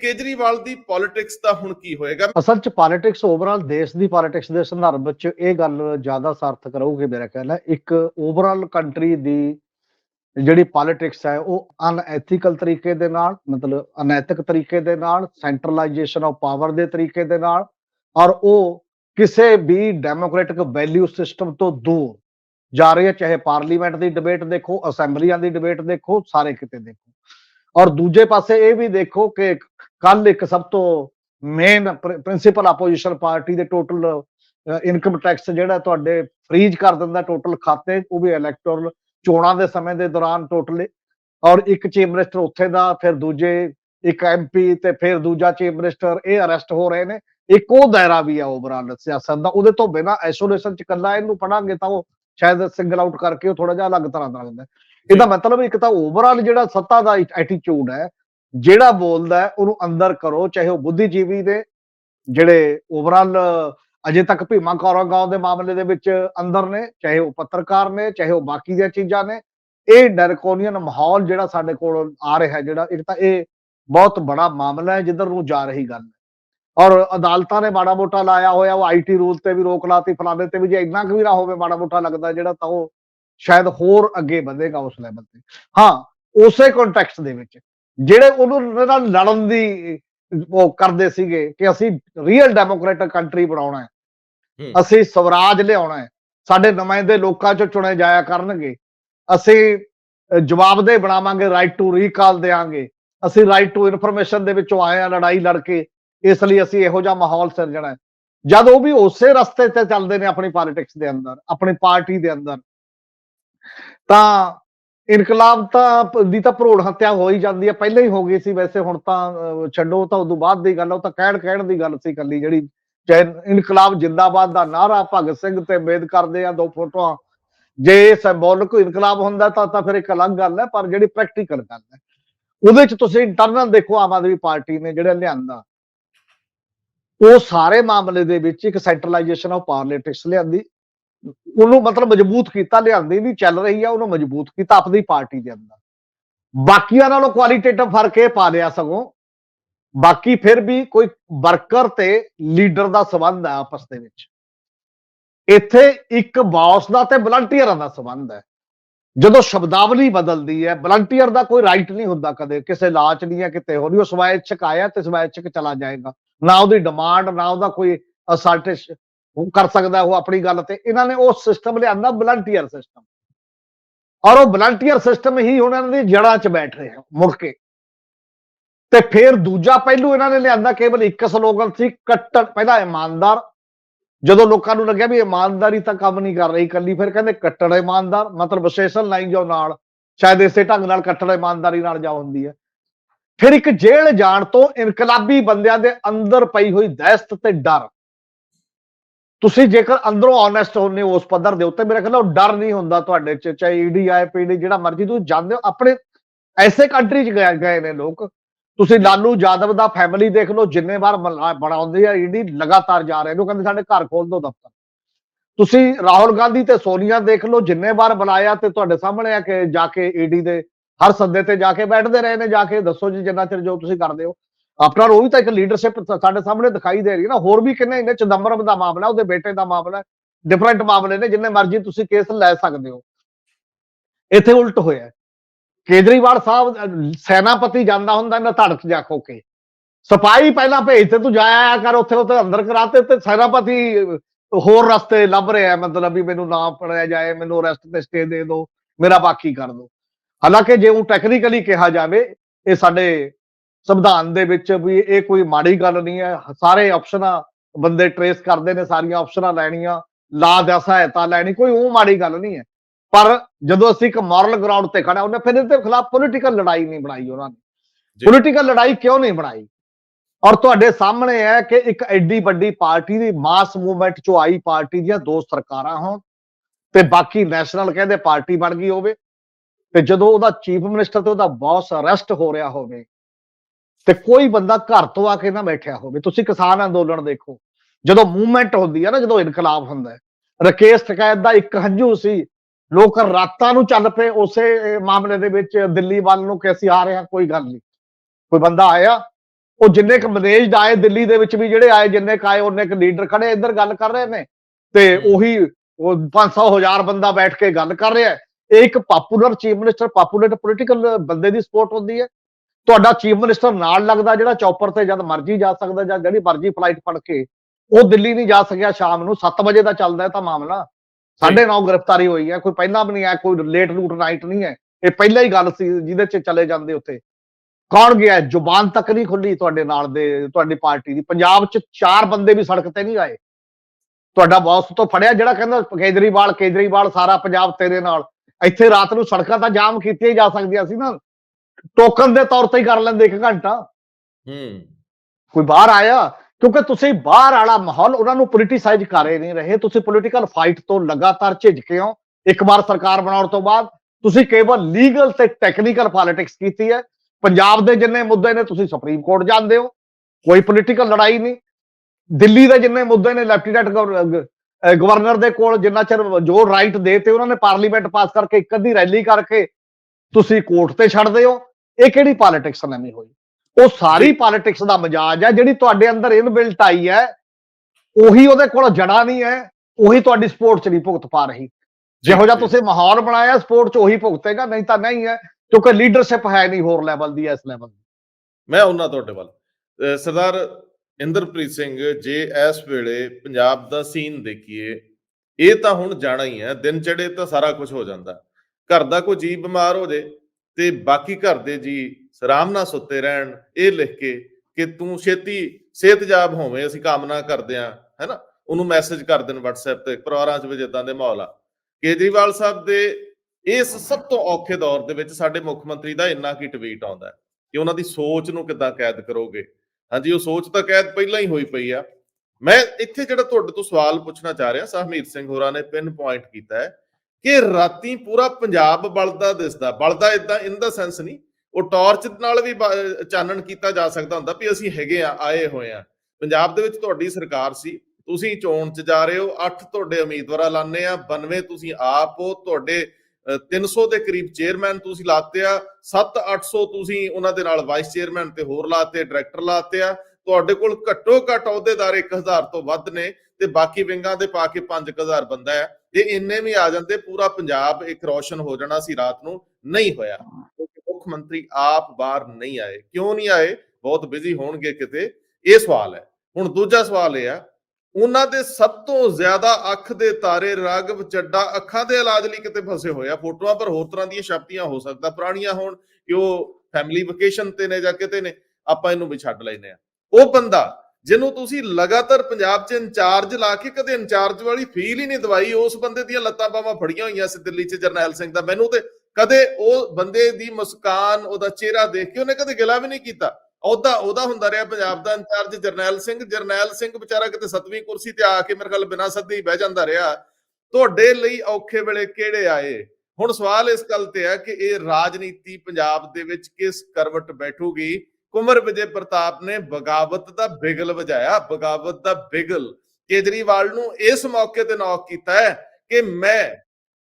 ਕੇਜਰੀਵਾਲ ਦੀ politics ਦਾ ਹੁਣ ਕੀ ਹੋਏਗਾ? ਅਸਲ ਚ ਪੋਲਿਟਿਕਸ ਓਵਰਆਲ ਦੇਸ਼ ਦੀ ਪੋਲਿਟਿਕਸ ਦੇ ਸੰਦਰਭ ਵਿੱਚ ਇਹ ਗੱਲ ਜ਼ਿਆਦਾ ਸਾਰਥਕ ਰਹੂਗੀ ਮੇਰਾ ਖਿਆਲ ਹੈ। ਇੱਕ ਓਵਰਆਲ ਕੰਟਰੀ ਦੀ ਜਿਹੜੀ ਪੋਲਿਟਿਕਸ ਹੈ, ਉਹ ਅਨਐਥੀਕਲ ਤਰੀਕੇ ਦੇ ਨਾਲ, ਮਤਲਬ ਅਨੈਤਿਕ ਤਰੀਕੇ ਦੇ ਨਾਲ ਸੈਂਟਰਲਾਈਜੇਸ਼ਨ ਆਫ ਪਾਵਰ ਦੇ ਤਰੀਕੇ ਦੇ ਨਾਲ, ਔਰ ਉਹ ਕਿਸੇ ਵੀ ਡੈਮੋਕ੍ਰੈਟਿਕ ਵੈਲਿਊ ਸਿਸਟਮ ਤੋਂ ਦੂਰ ਜਾ ਰਹੀ ਹੈ। ਚਾਹੇ ਪਾਰਲੀਮੈਂਟ ਦੀ ਡਿਬੇਟ ਦੇਖੋ ਅਸੈਂਬਲੀਆਂ ਦੀ ਡਿਬੇਟ ਦੇਖੋ, ਸਾਰੇ ਕਿਤੇ ਦੇਖੋ। ਔਰ ਦੂਜੇ ਪਾਸੇ ਇਹ ਵੀ ਦੇਖੋ ਕਿ ਕੱਲ ਇੱਕ ਸਭ ਤੋਂ ਮੇਨ ਪ੍ਰਿੰਸੀਪਲ ਆਪੋਜੀਸ਼ਨ ਪਾਰਟੀ ਦੇ ਟੋਟਲ ਇਨਕਮ ਟੈਕਸ ਜਿਹੜਾ ਤੁਹਾਡੇ ਫ੍ਰੀਜ਼ ਕਰ ਦਿੰਦਾ ਟੋਟਲ ਖਾਤੇ ਉਹ ਵੀ ਇਲੈਕਟੋਰਲ ਚੋਣਾਂ ਦੇ ਸਮੇਂ ਦੇ ਦੌਰਾਨ ਟੋਟਲੀ ਔਰ ਇੱਕ ਚੀਫ ਮਿਨਿਸਟਰ ਉੱਥੇ ਦਾ ਫਿਰ ਦੂਜੇ ਇੱਕ ਐਮਪੀ ਤੇ ਫਿਰ ਦੂਜਾ ਚੀਫ ਮਿਨਿਸਟਰ ਇਹ ਅਰੈਸਟ ਹੋ ਰਹੇ ਨੇ। ਇੱਕ ਉਹ ਦਾਇਰਾ ਵੀ ਆ ਓਵਰਆਲ ਸਿਆਸਤ ਦਾ ਉਹਦੇ ਤੋਂ ਬਿਨਾ ਆਈਸੋਲੇਸ਼ਨ ਚ ਕੱਲਾ ਇਹਨੂੰ ਪੜਾਂਗੇ ਤਾਂ ਉਹ ਸ਼ਾਇਦ ਸਿੰਗਲ ਆਊਟ ਕਰਕੇ ਉਹ ਥੋੜਾ ਜਿਹਾ ਅਲੱਗ ਤਰ੍ਹਾਂ ਦਾ ਲੱਗਦਾ ਇਹਦਾ ਮਤਲਬ ਇੱਕ ਤਾਂ ਓਵਰਆਲ ਜਿਹੜਾ ਸੱਤਾ ਦਾ ਐਟੀਟਿਊਡ ਹੈ ਜਿਹੜਾ ਬੋਲਦਾ ਹੈ, ਉਹਨੂੰ ਅੰਦਰ ਕਰੋ, ਚਾਹੇ ਉਹ ਬੁੱਧੀਜੀਵੀ ਦੇ ਜਿਹੜੇ ਓਵਰਆਲ ਅਜੇ ਤੱਕ ਭੀਮਾ ਕੌਰਗਾਂਵ ਦੇ ਮਾਮਲੇ ਦੇ ਵਿੱਚ ਅੰਦਰ ਨੇ, ਚਾਹੇ ਉਹ ਪੱਤਰਕਾਰ ਨੇ, ਚਾਹੇ ਉਹ ਬਾਕੀ ਦੀਆਂ ਚੀਜ਼ਾਂ ਨੇ, ਇਹ ਡਰਕੋਨੀਅਨ ਮਾਹੌਲ ਜਿਹੜਾ ਸਾਡੇ ਕੋਲ ਆ ਰਿਹਾ ਜਿਹੜਾ, ਇੱਕ ਤਾਂ ਇਹ ਬਹੁਤ ਬੜਾ ਮਾਮਲਾ ਹੈ, ਜਿੱਧਰ ਨੂੰ ਜਾ ਰਹੀ ਗੱਲ। ਹੈ ਔਰ ਅਦਾਲਤਾਂ ਨੇ ਮਾੜਾ ਮੋਟਾ ਲਾਇਆ ਹੋਇਆ, ਉਹ ਆਈਟੀ ਰੂਲ ਤੇ ਵੀ ਰੋਕ ਲਾਤੀ, ਫਲਾਣੇ ਤੇ ਵੀ, ਜੇ ਇੰਨਾ ਕੁ ਵੀ ਨਾ ਹੋਵੇ ਮਾੜਾ ਮੋਟਾ ਲੱਗਦਾ ਜਿਹੜਾ, ਤਾਂ ਉਹ ਸ਼ਾਇਦ ਹੋਰ ਅੱਗੇ ਵਧੇਗਾ ਉਸ ਲੈਵਲ ਤੇ। ਹਾਂ, ਉਸੇ ਕੰਟੈਕਸਟ ਦੇ ਵਿੱਚ। ਜਿਹੜੇ ਉਹਨੂੰ ਨਾਲ ਲੜਨ ਦੀ ਉਹ ਕਰਦੇ ਸੀਗੇ ਕਿ ਅਸੀਂ ਰੀਅਲ ਡੈਮੋਕ੍ਰੈਟਿਕ ਕੰਟਰੀ ਬਣਾਉਣਾ ਹੈ। ਅਸੀਂ ਸਵਰਾਜ ਲਿਆਉਣਾ ਹੈ। ਸਾਡੇ ਨੁਮਾਇੰਦੇ ਲੋਕਾਂ ਚੋਂ ਚੁਣੇ ਜਾਇਆ ਕਰਨਗੇ। ਅਸੀਂ ਜਵਾਬਦੇ ਬਣਾਵਾਂਗੇ ਰਾਈਟ ਟੂ ਰੀਕਾਲ ਦੇਾਂਗੇ ਅਸੀਂ ਰਾਈਟ ਟੂ ਇਨਫੋਰਮੇਸ਼ਨ ਦੇ ਵਿੱਚੋਂ ਆਏ ਆ ਲੜਾਈ ਲੜ ਕੇ ਇਸ ਲਈ ਅਸੀਂ ਇਹੋ ਜਿਹਾ ਮਾਹੌਲ ਸਿਰਜਣਾ ਹੈ। ਜਦ ਉਹ ਵੀ ਉਸੇ ਰਸਤੇ ਤੇ ਚੱਲਦੇ ਨੇ ਆਪਣੀ ਪੋਲਿਟਿਕਸ ਦੇ ਅੰਦਰ ਆਪਣੀ ਪਾਰਟੀ ਦੇ ਅੰਦਰ ਤਾਂ ਇਨਕਲਾਬ ਤਾਂ ਦੀ ਤਾਂ ਭਰੋੜ ਹੱਤਿਆ ਹੋ ਹੀ ਜਾਂਦੀ ਹੈ। ਪਹਿਲਾਂ ਹੀ ਹੋ ਗਈ ਸੀ ਵੈਸੇ, ਹੁਣ ਤਾਂ ਛੱਡੋ, ਤਾਂ ਉਦੋਂ ਬਾਅਦ ਦੀ ਗੱਲ ਉਹ ਤਾਂ ਕਹਿਣ ਕਹਿਣ ਦੀ ਗੱਲ ਸੀ ਕੱਲੀ ਜਿਹੜੀ ਚਾਹੇ ਇਨਕਲਾਬ ਜਿੰਦਾਬਾਦ ਦਾ ਨਾਰਾ ਭਗਤ ਸਿੰਘ ਤੇ ਮੇਦ ਕਰਦੇ ਆ, ਦੋ ਫੋਟੋਆਂ। ਜੇ ਸਿੰਬੋਲਿਕ ਇਨਕਲਾਬ ਹੁੰਦਾ ਤਾਂ ਤਾਂ ਫਿਰ ਇੱਕ ਅਲੱਗ ਗੱਲ ਹੈ, ਪਰ ਜਿਹੜੀ ਪ੍ਰੈਕਟੀਕਲ ਗੱਲ ਹੈ। ਉਹਦੇ ਚ ਤੁਸੀਂ ਇੰਟਰਨਲ ਦੇਖੋ, ਆਮ ਆਦਮੀ ਪਾਰਟੀ ਨੇ ਜਿਹੜਾ ਲਿਆਂਦਾ। ਉਹ ਸਾਰੇ ਮਾਮਲੇ ਦੇ ਵਿੱਚ ਇੱਕ ਸੈਂਟਰਲਾਈਜੇਸ਼ਨ ਆਫ ਪੋਲਿਟਿਕਸ ਲਿਆਂਦੀ। ਉਹਨੂੰ ਮਤਲਬ ਮਜ਼ਬੂਤ ਕੀਤਾ, ਲਿਆਂਦੀ ਨਹੀਂ, ਚੱਲ ਰਹੀ ਆ, ਉਹਨੂੰ ਮਜ਼ਬੂਤ ਕੀਤਾ ਆਪਣੀ ਪਾਰਟੀ ਦੇ ਅੰਦਰ। ਬਾਕੀਆਂ ਨਾਲੋਂ ਕੁਆਲੀਟੇਟਿਵ ਫ਼ਰਕ ਇਹ ਪਾ ਲਿਆ ਸਗੋਂ। ਬਾਕੀ ਫਿਰ ਵੀ ਕੋਈ ਵਰਕਰ ਤੇ ਲੀਡਰ ਦਾ ਸਬੰਧ ਹੈ ਆਪਸ ਦੇ ਵਿੱਚ। ਇੱਥੇ ਇੱਕ ਬਾਸ ਦਾ ਤੇ ਵਲੰਟੀਅਰਾਂ ਦਾ ਸਬੰਧ ਹੈ। ਜਦੋਂ ਸ਼ਬਦਾਵਲੀ ਬਦਲਦੀ ਹੈ ਵਲੰਟੀਅਰ ਦਾ ਕੋਈ ਰਾਈਟ ਨਹੀਂ ਹੁੰਦਾ ਕਦੇ, ਕਿਸੇ ਲਾਚ ਨਹੀਂ ਹੈ, ਕਿਤੇ ਹੋਰ ਨਹੀਂ, ਉਹ ਸਵੈਚਕ ਆਇਆ ਤੇ ਸਵੈਚਕ ਚਲਾ ਜਾਏਗਾ। ਨਾ ਉਹਦੀ ਡਿਮਾਂਡ ਨਾ ਉਹਦਾ ਕੋਈ ਅਸਰਟਿਸ਼ ਉਹ ਕਰ ਸਕਦਾ ਉਹ ਆਪਣੀ ਗੱਲ ਤੇ। ਇਹਨਾਂ ਨੇ ਉਹ ਸਿਸਟਮ ਲਿਆਂਦਾ ਵਲੰਟੀਅਰ ਸਿਸਟਮ ਔਰ ਉਹ ਵਲੰਟੀਅਰ ਸਿਸਟਮ ਹੀ ਹੁਣ ਇਹਨਾਂ ਦੀ ਜੜਾਂ 'ਚ ਬੈਠ ਰਿਹਾ ਮੁੜ ਕੇ। ਤੇ ਫਿਰ ਦੂਜਾ ਪਹਿਲੂ ਇਹਨਾਂ ਨੇ ਲਿਆਂਦਾ, ਕੇਵਲ ਇੱਕ ਸਲੋਗਨ ਸੀ ਕੱਟੜ ਪਹਿਲਾਂ ਇਮਾਨਦਾਰ। ਜਦੋਂ ਲੋਕਾਂ ਨੂੰ ਲੱਗਿਆ ਵੀ ਇਮਾਨਦਾਰੀ ਤਾਂ ਕੰਮ ਨਹੀਂ ਕਰ ਰਹੀ ਕੱਲੀ ਫਿਰ ਕਹਿੰਦੇ ਕੱਟੜ ਇਮਾਨਦਾਰ। ਮਤਲਬ ਵਿਸ਼ੇਸ਼ਣ ਲਾਈਨ ਜਾਓ ਨਾਲ। ਸ਼ਾਇਦ ਇਸੇ ਢੰਗ ਨਾਲ ਕੱਟੜ ਇਮਾਨਦਾਰੀ ਨਾਲ ਜਾ ਹੁੰਦੀ ਹੈ। ਫਿਰ ਇੱਕ ਜੇਲ੍ਹ ਜਾਣ ਤੋਂ ਇਨਕਲਾਬੀ ਬੰਦਿਆਂ ਦੇ ਅੰਦਰ ਪਈ ਹੋਈ ਦਹਿਸ਼ਤ ਤੇ ਡਰ। ਤੁਸੀਂ ਜੇਕਰ ਅੰਦਰੋਂ ਓਨੈਸਟ ਹੋਣੇ ਉਸ ਪੱਧਰ ਦੇ ਉੱਤੇ, ਮੇਰੇ ਖਿਆਲ ਉਹ ਡਰ ਨਹੀਂ ਹੁੰਦਾ ਤੁਹਾਡੇ ਚ, ਚਾਹੇ ਈਡੀ ਆਏ ਪੀਡੀ ਜਿਹੜਾ ਮਰਜ਼ੀ ਤੁਸੀਂ ਜਾਂਦੇ ਹੋ, ਆਪਣੇ ਐਸੇ ਕੰਟਰੀ ਚ ਗਏ ਗਏ ਨੇ ਲੋਕ। ਤੁਸੀਂ ਲਾਲੂ ਯਾਦਵ ਦਾ ਫੈਮਿਲੀ ਦੇਖ ਲਓ, ਜਿੰਨੇ ਵਾਰ ਬਣਾਉਂਦੇ ਆ ਈਡੀ ਲਗਾਤਾਰ ਜਾ ਰਹੇ ਨੇ, ਉਹ ਕਹਿੰਦੇ ਸਾਡੇ ਘਰ ਖੋਲ ਦਿਓ ਦਫ਼ਤਰ। ਤੁਸੀਂ ਰਾਹੁਲ ਗਾਂਧੀ ਤੇ ਸੋਨੀਆ ਦੇਖ ਲਓ, ਜਿੰਨੇ ਵਾਰ ਬੁਲਾਇਆ ਤੇ ਤੁਹਾਡੇ ਸਾਹਮਣੇ ਆ ਕੇ ਜਾ ਕੇ ਈਡੀ ਦੇ, ਹਰ ਸੱਦੇ ਤੇ ਜਾ ਕੇ ਬੈਠਦੇ ਰਹੇ ਨੇ, ਜਾ ਕੇ ਦੱਸੋ ਜੀ ਜਿੰਨਾ ਚਿਰ ਜੋ ਤੁਸੀਂ ਕਰਦੇ ਹੋ। ਆਪਣਾ ਉਹ ਵੀ ਤਾਂ ਇੱਕ ਲੀਡਰਸ਼ਿਪ ਸਾਡੇ ਸਾਹਮਣੇ ਦਿਖਾਈ ਦੇ ਰਹੀ ਹੈ ਨਾ, ਹੋਰ ਵੀ ਕਿੰਨੇ ਇਹਨੇ ਚਦੰਬਰਮ ਦਾ ਮਾਮਲਾ, ਉਹਦੇ ਬੇਟੇ ਦਾ ਮਾਮਲਾ ਡਿਫਰੈਂਟ ਮਾਮਲੇ ਨੇ, ਜਿੰਨੇ ਮਰਜ਼ੀ ਤੁਸੀਂ ਕੇਸ ਲੈ ਸਕਦੇ ਹੋ। ਇੱਥੇ ਉਲਟ ਹੋਇਆ ਕੇਜਰੀਵਾਲ ਸਾਹਿਬ ਸੈਨਾਪਤੀ ਜਾਂਦਾ ਹੁੰਦਾ ਨਾ ਧੜਕ ਜਾ ਖੋ ਕੇ। ਸਪਾਈ ਪਹਿਲਾਂ ਭੇਜ ਤੇ ਤੂੰ ਜਾਇਆ ਕਰ, ਉੱਥੇ ਉੱਥੇ ਅੰਦਰ ਕਰਾਤੇ ਤੇ ਸੈਨਾਪਤੀ ਹੋਰ ਰਸਤੇ ਲੱਭ ਰਿਹਾ ਮਤਲਬ ਵੀ ਮੈਨੂੰ ਨਾ ਪੜਿਆ ਜਾਏ, ਮੈਨੂੰ ਅਰੈਸਟ ਤੇ ਸਟੇ ਦੇ ਦਿਓ, ਮੇਰਾ ਬਾਕੀ ਕਰ ਦਿਓ। ਹਾਲਾਂਕਿ ਜੇ ਉਹ ਟੈਕਨੀਕਲੀ ਕਿਹਾ ਜਾਵੇ, ਇਹ ਸਾਡੇ ਸੰਵਿਧਾਨ ਦੇ ਵਿੱਚ ਵੀ ਇਹ ਕੋਈ ਮਾੜੀ ਗੱਲ ਨਹੀਂ ਹੈ। ਸਾਰੇ ਆਪਸ਼ਨਾਂ ਬੰਦੇ ਟਰੇਸ ਕਰਦੇ ਨੇ ਸਾਰੀਆਂ ਆਪਸ਼ਨਾਂ ਲੈਣੀਆਂ ਲਾ ਦਾ ਸਹਾਇਤਾ ਲੈਣੀ ਕੋਈ ਉਹ ਮਾੜੀ ਗੱਲ ਨਹੀਂ ਹੈ। ਪਰ ਜਦੋਂ ਅਸੀਂ ਇੱਕ ਮੋਰਲ ਗਰਾਊਂਡ ਤੇ ਖੜਾ ਉਹਨੇ ਫਿਰ ਇਹਦੇ ਖਿਲਾਫ ਪੋਲੀਟੀਕਲ ਲੜਾਈ ਨਹੀਂ ਬਣਾਈ ਉਹਨਾਂ ਨੇ। ਪੋਲੀਟੀਕਲ ਲੜਾਈ ਕਿਉਂ ਨਹੀਂ ਬਣਾਈ? ਔਰ ਤੁਹਾਡੇ ਸਾਹਮਣੇ ਹੈ ਕਿ ਇੱਕ ਐਡੀ ਵੱਡੀ ਪਾਰਟੀ ਦੀ ਮਾਸ ਮੂਵਮੈਂਟ ਚੋਂ ਆਈ ਪਾਰਟੀ ਦੀਆਂ ਦੋ ਸਰਕਾਰਾਂ ਹੋਣ ਤੇ ਬਾਕੀ ਨੈਸ਼ਨਲ ਕਹਿੰਦੇ ਪਾਰਟੀ ਬਣ ਗਈ ਹੋਵੇ ਤੇ ਜਦੋਂ ਉਹਦਾ ਚੀਫ ਮਿਨਿਸਟਰ ਤੇ ਉਹਦਾ ਬੌਸ ਅਰੈਸਟ ਹੋ ਰਿਹਾ ਹੋਵੇ ਤੇ ਕੋਈ ਬੰਦਾ ਘਰ ਤੋਂ ਆ ਕੇ ਨਾ ਬੈਠਿਆ ਹੋਵੇ। ਤੁਸੀਂ ਕਿਸਾਨ ਅੰਦੋਲਨ ਦੇਖੋ ਜਦੋਂ ਮੂਵਮੈਂਟ ਹੁੰਦੀ ਹੈ ਨਾ ਜਦੋਂ ਇਨਕਲਾਬ ਹੁੰਦਾ ਹੈ ਰਕੇਸ਼ ਟਕੈਤ ਦਾ ਇੱਕ ਹੰਝੂ ਸੀ ਲੋਕ ਰਾਤਾਂ ਨੂੰ ਚੱਲ ਪਏ ਉਸੇ ਮਾਮਲੇ ਦੇ ਵਿੱਚ ਦਿੱਲੀ ਵੱਲ ਨੂੰ ਕਿ ਅਸੀਂ ਆ ਰਹੇ ਹਾਂ ਕੋਈ ਗੱਲ ਨਹੀਂ। ਕੋਈ ਬੰਦਾ ਆਇਆ ਉਹ ਜਿੰਨੇ ਕ ਮੈਨੇਜਡ ਆਏ ਦਿੱਲੀ ਦੇ ਵਿੱਚ ਵੀ ਜਿਹੜੇ ਆਏ ਜਿੰਨੇ ਕ ਆਏ ਉਹਨੇ ਕ ਲੀਡਰ ਖੜੇ ਇੱਧਰ ਗੱਲ ਕਰ ਰਹੇ ਨੇ ਤੇ। ਉਹੀ ਉਹ 500 ਹਜ਼ਾਰ ਬੰਦਾ ਬੈਠ ਕੇ ਗੱਲ ਕਰ ਰਿਹਾ ਹੈ। ਇਹ ਇੱਕ popular chief minister popular political ਬੰਦੇ ਦੀ ਸਪੋਰਟ ਹੁੰਦੀ ਹੈ। ਤੁਹਾਡਾ ਚੀਫ ਮਿਨਿਸਟਰ ਨਾਲ ਲੱਗਦਾ ਜਿਹੜਾ ਚੌਪਰ ਤੇ ਜਦ ਮਰਜ਼ੀ ਜਾ ਸਕਦਾ ਜਾਂ ਜਿਹੜੀ ਮਰਜ਼ੀ ਫਲਾਈਟ ਫੜ ਕੇ ਉਹ ਦਿੱਲੀ ਨਹੀਂ ਜਾ ਸਕਿਆ ਸ਼ਾਮ ਨੂੰ 7 ਵਜੇ ਦਾ ਚੱਲਦਾ ਤਾਂ ਮਾਮਲਾ। ਸਾਢੇ ਨੌ ਗ੍ਰਿਫਤਾਰੀ ਹੋਈ ਹੈ ਕੋਈ ਪਹਿਲਾਂ ਵੀ ਨਹੀਂ ਆਇਆ ਕੋਈ ਲੇਟ ਲੂਟ ਨਾਈਟ ਨਹੀਂ ਹੈ। ਇਹ ਪਹਿਲਾਂ ਹੀ ਗੱਲ ਸੀ ਜਿਹਦੇ 'ਚ ਚਲੇ ਜਾਂਦੇ ਉੱਥੇ। ਕੌਣ ਗਿਆ? ਜ਼ੁਬਾਨ ਤੱਕ ਨਹੀਂ ਖੁੱਲੀ ਤੁਹਾਡੇ ਨਾਲ ਦੇ ਤੁਹਾਡੀ ਪਾਰਟੀ ਦੀ। ਪੰਜਾਬ 'ਚ ਚਾਰ ਬੰਦੇ ਵੀ ਸੜਕ ਤੇ ਨਹੀਂ ਆਏ। ਤੁਹਾਡਾ ਬੌਸ ਤੋਂ ਫੜਿਆ ਜਿਹੜਾ ਕਹਿੰਦਾ ਕੇਜਰੀਵਾਲ ਕੇਜਰੀਵਾਲ ਸਾਰਾ ਪੰਜਾਬ ਤੇਰੇ ਨਾਲ। ਇੱਥੇ ਰਾਤ ਨੂੰ ਸੜਕਾਂ ਤਾਂ ਜਾਮ ਕੀਤੀਆਂ ਹੀ ਜਾ ਸਕਦੀਆਂ ਸੀ ਨਾ। ਟੋਕਨ ਦੇ ਤੌਰ ਤੇ ਹੀ ਕਰ ਲੈਂਦੇ ਇੱਕ ਘੰਟਾ। ਹੂੰ। ਕੋਈ ਬਾਹਰ ਆਇਆ ਕਿਉਂਕਿ ਤੁਸੀਂ ਬਾਹਰ ਵਾਲਾ ਮਾਹੌਲ ਉਹਨਾਂ ਨੂੰ ਪੋਲਿਟਿਸਾਈਜ਼ ਕਰ ਰਹੇ ਨਹੀਂ ਰਹੇ। ਤੁਸੀਂ ਪੋਲਿਟੀਕਲ ਫਾਈਟ ਤੋਂ ਲਗਾਤਾਰ ਝਿਜਕੇ ਹੋ ਇੱਕ ਵਾਰ ਸਰਕਾਰ ਬਣਾਉਣ ਤੋਂ ਬਾਅਦ ਤੁਸੀਂ ਕੇਵਲ ਲੀਗਲ ਤੇ ਟੈਕਨੀਕਲ ਪੋਲਿਟਿਕਸ ਕੀਤੀ ਹੈ। ਪੰਜਾਬ ਦੇ ਜਿੰਨੇ ਮੁੱਦੇ ਨੇ ਤੁਸੀਂ ਸੁਪਰੀਮ ਕੋਰਟ ਜਾਂਦੇ ਹੋ। ਕੋਈ ਪੋਲਿਟੀਕਲ ਲੜਾਈ ਨਹੀਂ। ਦਿੱਲੀ ਦੇ ਜਿੰਨੇ ਮੁੱਦੇ ਨੇ ਲੈਫਟੀਨੈਂਟ ਗਵਰਨਰ ਦੇ ਕੋਲ ਜਿੰਨਾ ਚਿਰ ਜੋ ਰਾਈਟ ਦੇ ਤੇ ਉਹਨਾਂ ਨੇ ਪਾਰਲੀਮੈਂਟ ਪਾਸ ਕਰਕੇ ਇੱਕ ਅੱਧੀ ਰੈਲੀ ਕਰਕੇ ਤੁਸੀਂ ਕੋਰਟ ਤੇ ਛੱਡਦੇ ਹੋ। ਇਹ ਕਿਹੜੀ ਪੋਲਿਟਿਕਸ ਨਵੀਂ ਹੋਈ? ਉਹ ਸਾਰੀ ਪੋਲਿਟਿਕਸ ਦਾ ਮਜਾਜ ਹੈ ਜਿਹੜੀ ਤੁਹਾਡੇ ਅੰਦਰ ਇਨਬਿਲਟ ਆਈ ਹੈ ਉਹੀ ਉਹਦੇ ਕੋਲ ਜੜਾ ਨਹੀਂ ਹੈ ਉਹੀ ਤੁਹਾਡੀ ਸਪੋਰਟ ਚ ਨਹੀਂ ਭੁਗਤ ਪਾ ਰਹੀ। ਜਿਹੋ ਜਿਹਾ ਤੁਸੀਂ ਮਾਹੌਲ ਬਣਾਇਆ ਸਪੋਰਟ ਚ ਉਹੀ ਭੁਗਤੇਗਾ ਨਹੀਂ ਤਾਂ ਨਹੀਂ ਹੈ ਕਿਉਂਕਿ ਲੀਡਰਸ਼ਿਪ ਹੈ ਨਹੀਂ ਹੋਰ ਲੈਵਲ ਦੀ ਇਸ ਲੈਵਲ ਦੀ। ਮੈਂ ਉਹਨਾਂ ਤੁਹਾਡੇ ਵੱਲ। ਸਰਦਾਰ ਇੰਦਰਪ੍ਰੀਤ ਸਿੰਘ ਜੇ ਇਸ ਵੇਲੇ ਪੰਜਾਬ ਦਾ ਸੀਨ ਦੇਖੀਏ ਇਹ ਤਾਂ ਹੁਣ ਜਾਣਾ ਹੀ ਹੈ ਦਿਨ ਚੜੇ ਤਾਂ ਸਾਰਾ ਕੁਝ ਹੋ ਜਾਂਦਾ। ਘਰ ਦਾ ਕੋਈ ਜੀ ਬਿਮਾਰ ਹੋ ਜੇ ਤੇ ਬਾਕੀ ਘਰ ਦੇ ਜੀ ਆਰਾਮ ਨਾਲ ਸੁੱਤੇ ਰਹਿਣ, ਇਹ ਲਿਖ ਕੇ ਕਿ ਤੂੰ ਛੇਤੀ ਸਿਹਤਯਾਬ ਹੋਵੇਂ, ਅਸੀਂ ਕਾਮਨਾ ਕਰਦੇ ਆਂ ਹੈਨਾ? ਉਹਨੂੰ ਮੈਸੇਜ ਕਰ ਦੇਣ WhatsApp ਤੇ, ਪਰਿਵਾਰਾਂ 'ਚ ਵੀ ਜਿੱਦਾਂ ਦੇ ਮਾਹੌਲ ਆ। ਕੇਜਰੀਵਾਲ ਸਾਹਿਬ ਦੇ ਇਸ ਸਭ ਤੋਂ ਔਖੇ ਦੌਰ ਦੇ ਵਿੱਚ ਸਾਡੇ ਮੁੱਖ ਮੰਤਰੀ ਦਾ ਇੰਨਾ ਕੀ ਟਵੀਟ ਆਉਂਦਾ ਕਿ ਉਹਨਾਂ ਦੀ ਸੋਚ ਨੂੰ ਕਿੱਦਾਂ ਕੈਦ ਕਰੋਗੇ? ਹਾਂਜੀ, ਉਹ ਸੋਚ ਤਾਂ ਕੈਦ ਪਹਿਲਾਂ ਹੀ ਹੋਈ ਪਈ ਆ। ਮੈਂ ਇੱਥੇ ਜਿਹੜਾ ਤੁਹਾਡੇ ਤੋਂ ਸਵਾਲ ਪੁੱਛਣਾ ਚਾਹ ਰਿਹਾ ਸਹਮੀਤ ਸਿੰਘ ਹੋਰਾਂ ਨੇ ਪਿੰਨ ਪੁਆਇੰਟ ਕੀਤਾ ਹੈ। ਕਿ ਰਾਤੀ ਪੂਰਾ ਪੰਜਾਬ ਬਲਦਾ ਦਿਸਦਾ ਬਲਦਾ ਇਦਾਂ ਇਨ ਦਾ ਸੈਂਸ ਨਹੀਂ ਉਹ ਟਾਰਚ ਨਾਲ ਵੀ ਚਾਨਣ ਕੀਤਾ ਜਾ ਸਕਦਾ ਹੁੰਦਾ ਵੀ ਅਸੀਂ ਹੈਗੇ ਆ ਆਏ ਹੋਏ ਆ। ਪੰਜਾਬ ਦੇ ਵਿੱਚ ਤੁਹਾਡੀ ਸਰਕਾਰ ਸੀ ਤੁਸੀਂ ਚੋਣ 'ਚ ਜਾ ਰਹੇ ਹੋ 8 ਤੁਹਾਡੇ ਉਮੀਦਵਾਰਾਂ ਲਾਣੇ ਆ 92 ਤੁਸੀਂ ਆਪ ਹੋ ਤੁਹਾਡੇ ਅ, 300 ਦੇ ਕਰੀਬ ਚੇਅਰਮੈਨ ਤੁਸੀਂ ਲਾਤੇ ਆ 7 800 ਤੁਸੀਂ ਉਹਨਾਂ ਦੇ ਨਾਲ ਵਾਈਸ ਚੇਅਰਮੈਨ ਤੇ ਹੋਰ ਲਾਤੇ ਡਾਇਰੈਕਟਰ ਲਾਤੇ ਆ। ਤੁਹਾਡੇ ਕੋਲ ਘੱਟੋ ਘੱਟ ਅਹੁਦੇਦਾਰ 1000 ਤੋਂ ਵੱਧ ਨੇ ਤੇ ਬਾਕੀ ਵਿੰਗਾਂ ਦੇ ਪਾ ਕੇ 5000 ਬੰਦਾ ਹੈ ਜੇ ਇੰਨੇ ਵੀ ਆ ਜਾਂਦੇ, ਪੂਰਾ ਪੰਜਾਬ ਇੱਕ ਰੌਸ਼ਨ ਹੋ ਜਾਣਾ ਸੀ ਰਾਤ ਨੂੰ, ਨਹੀਂ ਹੋਇਆ। ਮੁੱਖ ਮੰਤਰੀ ਆਪ ਬਾਹਰ ਨਹੀਂ ਆਏ। ਕਿਉਂ ਨਹੀਂ ਆਏ? ਬਹੁਤ ਬਿਜ਼ੀ ਹੋਣਗੇ ਕਿਤੇ। ਇਹ ਸਵਾਲ ਹੈ। ਹੁਣ ਦੂਜਾ ਸਵਾਲ ਇਹ ਆ। ਉਹਨਾਂ ਦੇ ਸਭ ਤੋਂ ਜ਼ਿਆਦਾ ਅੱਖ ਦੇ ਤਾਰੇ, ਰਾਗਵ, ਚੱਡਾ, ਅੱਖਾਂ ਦੇ ਇਲਾਜ ਲਈ ਕਿਤੇ ਫਸੇ ਹੋਏ ਆ। ਫੋਟੋਆਂ ਪਰ ਹੋਰ ਤਰ੍ਹਾਂ ਦੀਆਂ ਛਾਪੀਆਂ ਹੋ ਸਕਦਾ। ਪੁਰਾਣੀਆਂ ਹੋਣ ਕਿ ਉਹ ਫੈਮਿਲੀ ਵਕੇਸ਼ਨ ਤੇ ਨੇ ਜਾਂ ਕਿਤੇ ਨੇ। ਆਪਾਂ ਇਹਨੂੰ ਵੀ ਛੱਡ ਲੈਨੇ ਆ। ਉਹ ਬੰਦਾ ਜਿਹਨੂੰ ਤੁਸੀਂ ਲਗਾਤਾਰ ਪੰਜਾਬ 'ਚ ਇੰਚਾਰਜ ਲਾ ਕੇ ਕਦੇ ਇੰਚਾਰਜ ਵਾਲੀ ਫੀਲ ਹੀ ਨਹੀਂ ਦਵਾਈ, ਉਸ ਬੰਦੇ ਦੀਆਂ ਲੱਤਾਂ ਬਾਹਾਂ ਫੜੀਆਂ ਹੋਈਆਂ ਸੀ ਦਿੱਲੀ 'ਚ ਜਰਨੈਲ ਸਿੰਘ ਦਾ। ਮੈਨੂੰ ਤੇ ਕਦੇ ਉਹ ਬੰਦੇ ਦੀ ਮੁਸਕਾਨ, ਉਹਦਾ ਚਿਹਰਾ ਦੇਖ ਕੇ ਉਹਨੇ ਕਦੇ ਗਿਲਾ ਵੀ ਨਹੀਂ ਕੀਤਾ। ਉਹਦਾ ਉਹਦਾ ਹੁੰਦਾ ਰਿਹਾ ਪੰਜਾਬ ਦਾ ਇੰਚਾਰਜ ਜਰਨੈਲ ਸਿੰਘ। ਜਰਨੈਲ ਸਿੰਘ ਵਿਚਾਰਾ ਕਿਤੇ ਸਤਵੀਂ ਕੁਰਸੀ ਤੇ ਆ ਕੇ ਮੇਰੇ ਖਿਆਲ ਬਿਨਾਂ ਸੱਦੇ ਹੀ ਬਹਿ ਜਾਂਦਾ ਰਿਹਾ। ਤੁਹਾਡੇ ਲਈ ਔਖੇ ਵੇਲੇ ਕਿਹੜੇ ਆਏ? ਹੁਣ ਸਵਾਲ ਇਸ ਗੱਲ ਤੇ ਹੈ ਕਿ ਇਹ ਰਾਜਨੀਤੀ ਪੰਜਾਬ ਦੇ ਵਿੱਚ ਕਿਸ ਕਰਵਟ ਬੈਠੂਗੀ? ਕੁਮਰ ਵਿਜੇ ਪ੍ਰਤਾਪ ਨੇ ਬਗਾਵਤ ਦਾ ਬਿਗਲ ਵਜਾਇਆ, ਬਗਾਵਤ ਦਾ ਬਿਗਲ। ਕੇਜਰੀਵਾਲ ਨੂੰ ਇਸ ਮੌਕੇ ਤੇ ਨੌਕ ਕੀਤਾ ਹੈ ਕਿ ਮੈਂ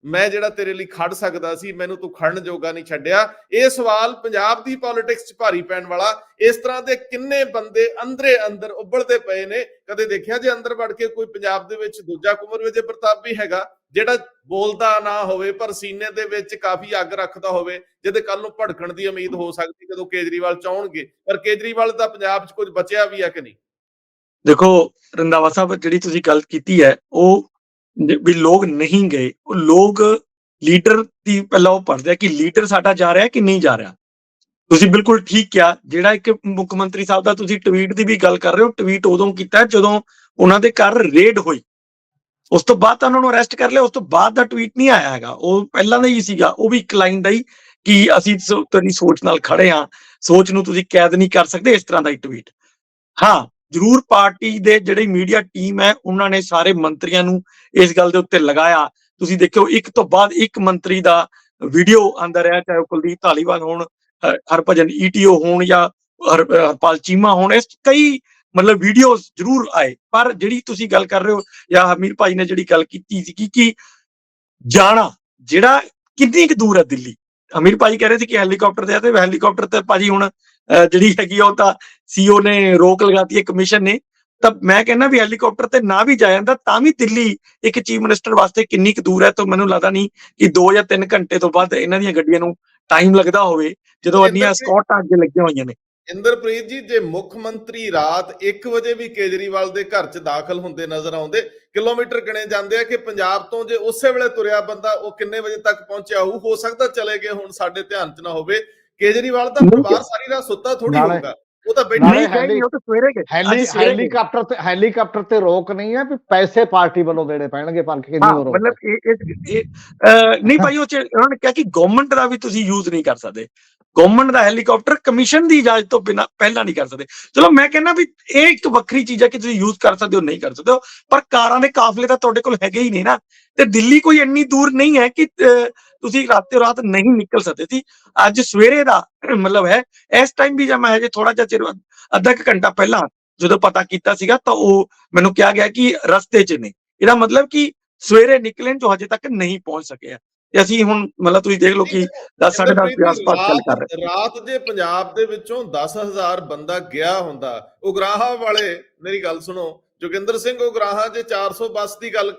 ਮੈਂ ਜਿਹੜਾ ਤੇਰੇ ਲਈ ਖੜ ਸਕਦਾ ਸੀ, ਮੈਨੂੰ ਤੂੰ ਖੜਨ ਜੋਗਾ ਨਹੀਂ ਛੱਡਿਆ। ਇਹ ਸਵਾਲ ਪੰਜਾਬ ਦੀ ਪੋਲਿਟਿਕਸ 'ਚ ਭਾਰੀ ਪੈਣ ਵਾਲਾ, ਇਸ ਤਰ੍ਹਾਂ ਦੇ ਕਿੰਨੇ ਬੰਦੇ ਅੰਦਰੇ ਅੰਦਰ ਉੱਬਲਦੇ ਪਏ ਨੇ। ਕਦੇ ਦੇਖਿਆ ਜੇ ਅੰਦਰ ਵੜ ਕੇ ਕੋਈ ਪੰਜਾਬ ਦੇ ਵਿੱਚ ਦੂਜਾ ਕੁਮਰ ਵਿਜੇ ਪ੍ਰਤਾਪ ਵੀ ਹੈਗਾ? ਜਿਹੜਾ ਬੋਲਦਾ ਨਾ ਹੋਵੇ, ਪਰ ਸੀਨੇ ਦੇ ਵਿੱਚ ਕਾਫੀ ਅੱਗ ਰੱਖਦਾ ਹੋਵੇ, ਜਿਹਦੇ ਕੱਲ ਨੂੰ ਭੜਕਣ ਦੀ ਉਮੀਦ ਹੋ ਸਕਦੀ ਜਦੋਂ ਕੇਜਰੀਵਾਲ ਚਾਹਣਗੇ। ਪਰ ਕੇਜਰੀਵਾਲ ਦਾ ਪੰਜਾਬ 'ਚ ਕੁਝ ਬਚਿਆ ਵੀ ਹੈ ਕਿ ਨਹੀਂ? ਦੇਖੋ ਰੰਦਾਵਾ ਸਾਹਿਬ, ਜਿਹੜੀ ਤੁਸੀਂ ਗੱਲ ਕੀਤੀ ਹੈ, ਉਹ ਵੀ ਲੋਕ ਨਹੀਂ ਗਏ। ਉਹ ਲੋਕ ਲੀਡਰ ਦੀ ਪਹਿਲਾਂ ਉਹ ਪੜਦੇ ਆ ਕਿ ਲੀਡਰ ਸਾਡਾ ਜਾ ਰਿਹਾ ਕਿ ਨਹੀਂ ਜਾ ਰਿਹਾ। ਤੁਸੀਂ ਬਿਲਕੁਲ ਠੀਕ ਕਿਹਾ, ਜਿਹੜਾ ਇੱਕ ਮੁੱਖ ਮੰਤਰੀ ਸਾਹਿਬ ਦਾ ਤੁਸੀਂ ਟਵੀਟ ਦੀ ਵੀ ਗੱਲ ਕਰ ਰਹੇ ਹੋ, ਟਵੀਟ ਉਦੋਂ ਕੀਤਾ ਜਦੋਂ ਉਹਨਾਂ ਦੇ ਘਰ ਰੇਡ ਹੋਈ। ਉਸ ਤੋਂ ਬਾਅਦ ਤਾਂ ਉਹਨਾਂ ਨੂੰ ਅਰੈਸਟ ਕਰ ਲਿਆ, ਉਸ ਤੋਂ ਬਾਅਦ ਦਾ ਟਵੀਟ ਨਹੀਂ ਆਇਆ ਹੈਗਾ। ਉਹ ਪਹਿਲਾਂ ਦਾ ਹੀ ਸੀਗਾ, ਉਹ ਵੀ ਇੱਕ ਲਾਈਨ ਦਾ ਹੀ ਕਿ ਅਸੀਂ ਤੁਹਾਡੀ ਸੋਚ ਨਾਲ ਖੜੇ ਹਾਂ। ਸੋਚ ਨੂੰ ਤੁਸੀਂ ਕੈਦ ਨਹੀਂ ਕਰ ਸਕਦੇ, ਇਸ ਤਰ੍ਹਾਂ ਦਾ ਹੀ ਟਵੀਟ ਹਾਂ, ਜ਼ਰੂਰ ਪਾਰਟੀ ਦੇ ਜਿਹੜੇ ਮੀਡੀਆ ਟੀਮ ਹੈ, ਉਹਨਾਂ ਨੇ ਸਾਰੇ ਮੰਤਰੀਆਂ ਨੂੰ ਇਸ ਗੱਲ ਦੇ ਉੱਤੇ ਲਗਾਇਆ। ਤੁਸੀਂ ਦੇਖਿਓ, ਇੱਕ ਤੋਂ ਬਾਅਦ ਇੱਕ ਮੰਤਰੀ ਦਾ ਵੀਡੀਓ ਆਂਦਾ ਰਿਹਾ, ਚਾਹੇ ਉਹ ਕੁਲਦੀਪ ਧਾਲੀਵਾਲ ਹੋਣ ਹ- ਹਰਭਜਨ ਈਟੀਓ ਹੋਣ ਜਾਂ ਹਰਪਾਲ ਚੀਮਾ ਹੋਣ, ਇਸ ਕਈ ਮਤਲਬ ਵੀਡੀਓਜ਼ ਜ਼ਰੂਰ ਆਏ। ਪਰ ਜਿਹੜੀ ਤੁਸੀਂ ਗੱਲ ਕਰ ਰਹੇ ਹੋ ਜਾਂ ਹਮੀਰ ਭਾਈ ਨੇ ਜਿਹੜੀ ਗੱਲ ਕੀਤੀ ਸੀ ਕਿ ਜਾਣਾ ਜਿਹੜਾ ਕਿੰਨੀ ਕੁ ਦੂਰ ਹੈ ਦਿੱਲੀ। ਅਮੀਰ ਭਾਈ ਕਹਿ ਰਹੇ ਸੀ ਕਿ ਹੈਲੀਕਾਪਟਰ ਤੇ ਆ ਤੇ ਹੈਲੀਕਾਪਟਰ ਤੇ ਭਾਜੀ ਹੁਣ ਜਿਹੜੀ ਹੈਗੀ ਉਹ ਤਾਂ ਸੀਓ ਨੇ ਰੋਕ ਲਗਾਤੀ ਹੈ ਕਮਿਸ਼ਨ ਨੇ। ਤਾਂ ਮੈਂ ਕਹਿੰਦਾ ਵੀ ਹੈਲੀਕਾਪਟਰ ਤੇ ਨਾ ਵੀ ਜਾਇਆ ਜਾਂਦਾ ਤਾਂ ਵੀ ਦਿੱਲੀ ਇੱਕ ਚੀਫ ਮਿਨਿਸਟਰ ਵਾਸਤੇ ਕਿੰਨੀ ਕੁ ਦੂਰ ਹੈ ਤਾਂ ਮੈਨੂੰ ਲੱਗਦਾ ਨਹੀਂ ਕਿ 2 ਜਾਂ 3 ਘੰਟੇ ਤੋਂ ਬਾਅਦ ਇਹਨਾਂ ਦੀਆਂ ਗੱਡੀਆਂ ਨੂੰ ਟਾਈਮ ਲੱਗਦਾ ਹੋਵੇ ਜਦੋਂ ਇੰਨੀਆਂ ਸਕਾਟਾਂ ਅੱਗੇ ਲੱਗੀਆਂ ਹੋਈਆਂ ਨੇ। ਇੰਦਰਪ੍ਰੀਤ ਜੀ ਜੇ ਮੁੱਖ ਮੰਤਰੀ ਰਾਤ 1 ਵਜੇ ਵੀ ਕੇਜਰੀਵਾਲ ਦੇ ਘਰ 'ਚ ਦਾਖਲ ਹੁੰਦੇ ਨਜ਼ਰ ਆਉਂਦੇ ਕਿਲੋਮੀਟਰ ਗਿਣੇ ਜਾਂਦੇ ਆ ਕਿ ਪੰਜਾਬ ਤੋਂ ਜੇ ਉਸੇ ਵੇਲੇ ਤੁਰਿਆ ਬੰਦਾ ਉਹ ਕਿੰਨੇ ਵਜੇ ਤੱਕ ਪਹੁੰਚਿਆ ਹੋਊ? ਹੋ ਸਕਦਾ ਚਲੇ ਗਏ ਹੁਣ ਸਾਡੇ ਧਿਆਨ 'ਚ ਨਾ ਹੋਵੇ। ਕੇਜਰੀਵਾਲ ਦਾ ਨਹੀਂ। ਪਰਿਵਾਰ ਸਾਰੀ ਰਾਤ ਸੁੱਤਾ ਥੋੜੀ ਹੋਊਗਾ। ਉਹ ਤਾਂ ਬੈਠੇ ਨਹੀਂ ਨਹੀਂ, ਉਹ ਤਾਂ ਸਵੇਰੇ ਗਏ। ਹੈਲੀਕਾਪਟਰ ਤੇ ਹੈਲੀਕਾਪਟਰ ਤੇ ਰੋਕ ਨਹੀਂ ਹੈ ਵੀ ਪੈਸੇ ਪਾਰਟੀ ਵੱਲੋਂ ਦੇਣੇ ਪੈਣਗੇ ਪਰ ਕਿੰਨੀ ਹਾਂ ਉਹ ਰੋਕ ਮਤਲਬ ਇਹ ਇਹ ਨਹੀਂ ਭਾਈ ਉਹ ਚ ਉਹਨਾਂ ਨੇ ਕਿਹਾ ਕਿ ਗਵਰਨਮੈਂਟ ਦਾ ਵੀ ਤੁਸੀਂ ਯੂਜ਼ ਨਹੀਂ ਕਰ ਸਕਦੇ। ਗਵਰਨਮੈਂਟ ਦਾ ਹੈਲੀਕਾਪਟਰ ਕਮਿਸ਼ਨ ਦੀ ਇਜਾਜ਼ਤ ਤੋਂ ਬਿਨਾ ਪਹਿਲਾਂ ਨਹੀਂ ਕਰ ਸਕਦੇ। ਚਲੋ ਮੈਂ ਕਹਿੰਦਾ ਵੀ ਇਹ ਇੱਕ ਵੱਖਰੀ ਚੀਜ਼ ਹੈ ਕਿ ਤੁਸੀਂ ਯੂਜ਼ ਕਰ ਸਕਦੇ ਹੋ, ਨਹੀਂ ਕਰ ਸਕਦੇ ਹੋ, ਪਰ ਕਾਰਾਂ ਦੇ ਕਾਫਲੇ ਤਾਂ ਤੁਹਾਡੇ ਕੋਲ ਹੈਗੇ ਹੀ ਨੇ ਨਾ। ਤੇ ਦਿੱਲੀ ਕੋਈ ਇੰਨੀ ਦੂਰ ਨਹੀਂ ਹੈ ਕਿ ਤੁਸੀਂ ਰਾਤੋਂ ਰਾਤ ਨਹੀਂ ਨਿਕਲ ਸਕਦੇ ਸੀ। ਅੱਜ ਸਵੇਰੇ ਦਾ ਮਤਲਬ ਹੈ, ਇਸ ਟਾਈਮ ਵੀ ਜਦ ਮੈਂ ਹਜੇ ਥੋੜਾ ਜਿਹਾ ਚਿਰ ਅੱਧਾ ਕੁ ਘੰਟਾ ਪਹਿਲਾਂ ਜਦੋਂ ਪਤਾ ਕੀਤਾ ਸੀਗਾ, ਤਾਂ ਉਹ ਮੈਨੂੰ ਕਿਹਾ ਗਿਆ ਕਿ ਰਸਤੇ 'ਚ ਨੇ। ਇਹਦਾ ਮਤਲਬ ਕਿ ਸਵੇਰੇ ਨਿਕਲਣ ਜੋ ਹਜੇ ਤੱਕ ਨਹੀਂ ਪਹੁੰਚ ਸਕੇ ਤੇ ਅਸੀਂ ਹੁਣ ਮਤਲਬ ਤੁਸੀਂ ਦੇਖ ਲਓ ਕਿ 10 10:30 ਦੇ ਆਸ-ਪਾਸ ਚੱਲ ਕਰ ਰਹੇ। ਰਾਤ ਜੇ ਪੰਜਾਬ ਦੇ ਵਿੱਚੋਂ 10000 ਬੰਦਾ ਗਿਆ ਹੁੰਦਾ। ਉਗਰਾਹਾਂ ਵਾਲੇ ਮੇਰੀ ਗੱਲ ਸੁਣੋ ਜੋਗਿੰਦਰ ਸਿੰਘ ਉਗਰਾਹਾਂ ਜੇ 400 ਬੱਸ ਦੀ ਗੱਲ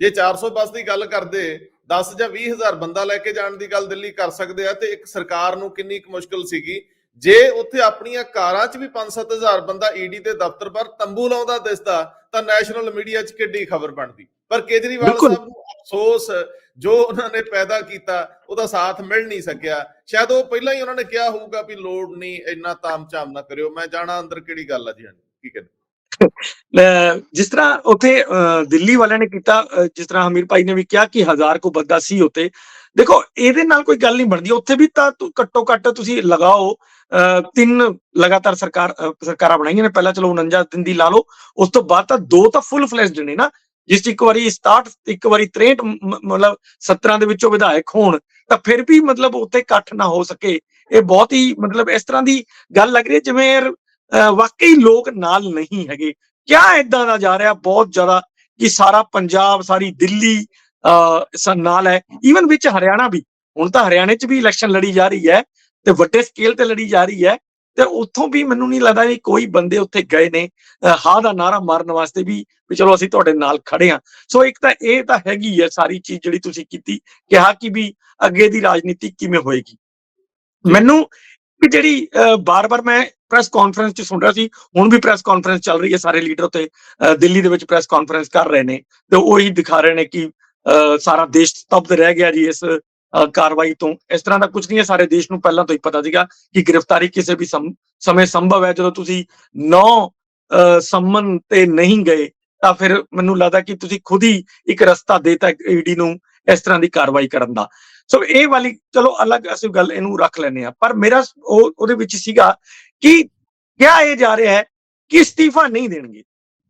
ਜੇ 400 ਬੱਸ ਦੀ ਗੱਲ ਕਰਦੇ 10 ਜਾਂ 20000 ਬੰਦਾ ਲੈ ਕੇ ਜਾਣ ਦੀ ਗੱਲ ਦਿੱਲੀ ਕਰ ਸਕਦੇ ਆ ਤੇ ਇੱਕ ਸਰਕਾਰ ਨੂੰ ਕਿੰਨੀ ਕੁ ਮੁਸ਼ਕਲ ਸੀਗੀ। ਜੇ ਉੱਥੇ ਆਪਣੀਆਂ ਕਾਰਾਂ 'ਚ ਵੀ 5-7000 ਬੰਦਾ ਈਡੀ ਦੇ ਦਫ਼ਤਰ ਪਰ ਤੰਬੂ ਲਾਉਂਦਾ ਦਿਸਦਾ ਤਾਂ ਨੈਸ਼ਨਲ ਮੀਡੀਆ 'ਚ ਕਿੱਡੀ ਖਬਰ ਬਣਦੀ। ਪਰ ਕੇਜਰੀਵਾਲ। ਸਾਹਿਬ ਨੂੰ ਅਫਸੋਸ ਜੋ ਉਹਨਾਂ ਨੇ ਪੈਦਾ ਕੀਤਾ, ਉਹਦਾ ਸਾਥ ਮਿਲ ਨਹੀਂ ਸਕਿਆ। ਸ਼ਾਇਦ ਉਹ ਪਹਿਲਾਂ ਹੀ ਉਹਨਾਂ ਨੇ ਕਿਹਾ ਹੋਊਗਾ ਵੀ ਲੋੜ ਨਹੀਂ, ਇੰਨਾ ਤਾਮਝਾਮ ਨਾ ਕਰਿਓ। ਮੈਂ ਜਾਣਾ ਅੰਦਰ ਕਿਹੜੀ ਗੱਲ ਆ ਜੀ, ਹਾਂਜੀ? ਕੀ ਕਹਿੰਦੇ? ਜਿਸ ਤਰ੍ਹਾਂ ਉਥੇ ਦਿੱਲੀ ਵਾਲਿਆਂ ਨੇ ਕੀਤਾ ਜਿਸ ਤਰ੍ਹਾਂ ਹਮੀਰ ਭਾਈ ਨੇ ਵੀ ਕਿਹਾ ਕਿ ਹਜ਼ਾਰ ਕੋ ਬੰਦਾ ਸੀ ਉਤੇ ਦੇਖੋ, ਇਹਦੇ ਨਾਲ ਕੋਈ ਗੱਲ ਨਹੀਂ ਬਣਦੀ। ਉੱਥੇ ਵੀ ਤਾਂ ਘੱਟੋ ਘੱਟ ਤੁਸੀਂ ਲਗਾਓ ਅਹ ਤਿੰਨ ਲਗਾਤਾਰ ਸਰਕਾਰ ਸਰਕਾਰਾਂ ਬਣਾਈਆਂ ਨੇ। ਪਹਿਲਾਂ ਚਲੋ 49 ਦਿਨ ਦੀ ਲਾ ਲਓ। ਉਸ ਤੋਂ ਬਾਅਦ ਤਾਂ ਦੋ ਤਾਂ ਫੁੱਲ ਫਲੈਸ਼ਡ ਨੇ ਨਾ। ਜਿਸ 'ਚ ਇੱਕ ਵਾਰੀ 67 ਇੱਕ ਵਾਰੀ 63 ਮਤਲਬ 17 ਦੇ ਵਿੱਚੋਂ ਵਿਧਾਇਕ ਹੋਣ ਤਾਂ ਫਿਰ ਵੀ ਮਤਲਬ ਉੱਥੇ ਇਕੱਠ ਨਾ ਹੋ ਸਕੇ। ਇਹ ਬਹੁਤ ਹੀ ਮਤਲਬ ਇਸ ਤਰ੍ਹਾਂ ਦੀ ਗੱਲ ਲੱਗ ਰਹੀ ਹੈ ਜਿਵੇਂ ਯਾਰ, ਅਹ ਵਾਕਈ ਲੋਕ ਨਾਲ ਨਹੀਂ ਹੈਗੇ। ਕਿਆ ਇਦਾਂ ਦਾ ਜਾ ਰਿਹਾ ਬਹੁਤ ਜ਼ਿਆਦਾ ਕਿ ਸਾਰਾ ਪੰਜਾਬ ਸਾਰੀ ਦਿੱਲੀ ਅਹ ਨਾਲ ਹੈ। ਈਵਨ ਵਿੱਚ ਹਰਿਆਣਾ ਵੀ ਹੁਣ ਤਾਂ ਹਰਿਆਣੇ 'ਚ ਵੀ ਇਲੈਕਸ਼ਨ ਲੜੀ ਜਾ ਰਹੀ ਹੈ ਤੇ ਵੱਡੇ ਸਕੇਲ ਤੇ ਲੜੀ ਜਾ ਰਹੀ ਹੈ। ਤੇ ਉੱਥੋਂ ਵੀ ਮੈਨੂੰ ਨਹੀਂ ਲੱਗਦਾ ਵੀ ਕੋਈ ਬੰਦੇ ਉੱਥੇ ਗਏ ਨੇ ਹਾਂ ਦਾ ਨਾਰਾ ਮਾਰਨ ਵਾਸਤੇ ਵੀ ਵੀ ਚਲੋ ਅਸੀਂ ਤੁਹਾਡੇ ਨਾਲ ਖੜੇ ਹਾਂ। ਸੋ ਇੱਕ ਤਾਂ ਇਹ ਤਾਂ ਹੈਗੀ ਹੈ ਸਾਰੀ ਚੀਜ਼ ਜਿਹੜੀ ਤੁਸੀਂ ਕੀਤੀ ਕਿਹਾ ਕਿ ਵੀ ਅੱਗੇ ਦੀ ਰਾਜਨੀਤੀ ਕਿਵੇਂ ਹੋਏਗੀ। ਮੈਨੂੰ ਕਿ ਜਿਹੜੀ ਬਾਰ-ਬਾਰ ਮੈਂ ਪ੍ਰੈਸ ਕਾਨਫਰੰਸ 'ਚ ਸੁਣ ਰਿਹਾ ਸੀ ਹੁਣ ਵੀ ਪ੍ਰੈਸ ਕਾਨਫਰੰਸ ਚੱਲ ਰਹੀ ਹੈ ਸਾਰੇ ਲੀਡਰ ਉੱਤੇ ਦਿੱਲੀ ਦੇ ਵਿੱਚ ਪ੍ਰੈਸ ਕਾਨਫਰੰਸ ਕਰ ਰਹੇ ਨੇ ਤੇ ਉਹੀ ਦਿਖਾ ਰਹੇ ਨੇ ਕਿ ਸਾਰਾ ਦੇਸ਼ ਸਤਬਦ ਰਹਿ ਗਿਆ ਜੀ ਇਸ ਕਾਰਵਾਈ ਤੋਂ। ਇਸ ਤਰ੍ਹਾਂ ਦਾ ਕੁਝ ਨਹੀਂ ਹੈ। ਸਾਰੇ ਦੇਸ਼ ਨੂੰ ਪਹਿਲਾਂ ਤੋਂ ਹੀ ਪਤਾ ਸੀਗਾ ਕਿ ਗ੍ਰਿਫਤਾਰੀ ਕਿਸੇ ਵੀ ਸਮੇਂ ਸੰਭਵ ਹੈ। ਜਦੋਂ ਤੁਸੀਂ ਨੌ ਸੰਮਨ ਤੇ ਨਹੀਂ ਗਏ, ਤਾਂ ਫਿਰ ਮੈਨੂੰ ਲੱਗਦਾ ਕਿ ਤੁਸੀਂ ਖੁਦ ਹੀ ਇੱਕ ਰਸਤਾ ਦੇਤਾ ਈਡੀ ਨੂੰ ਇਸ ਤਰ੍ਹਾਂ ਦੀ ਕਾਰਵਾਈ ਕਰਨ ਦਾ। ਸੋ ਇਹ ਵਾਲੀ, ਚਲੋ ਅਲੱਗ ਅਸੀਂ ਗੱਲ ਇਹਨੂੰ ਰੱਖ ਲੈਨੇ ਆ ਪਰ ਮੇਰਾ ਉਹ, ਉਹਦੇ ਵਿੱਚ ਸੀਗਾ ਕਿ ਕਿਹਾ ਇਹ ਜਾ ਰਿਹਾ ਹੈ ਕਿ ਅਸਤੀਫਾ ਨਹੀਂ ਦੇਣਗੇ।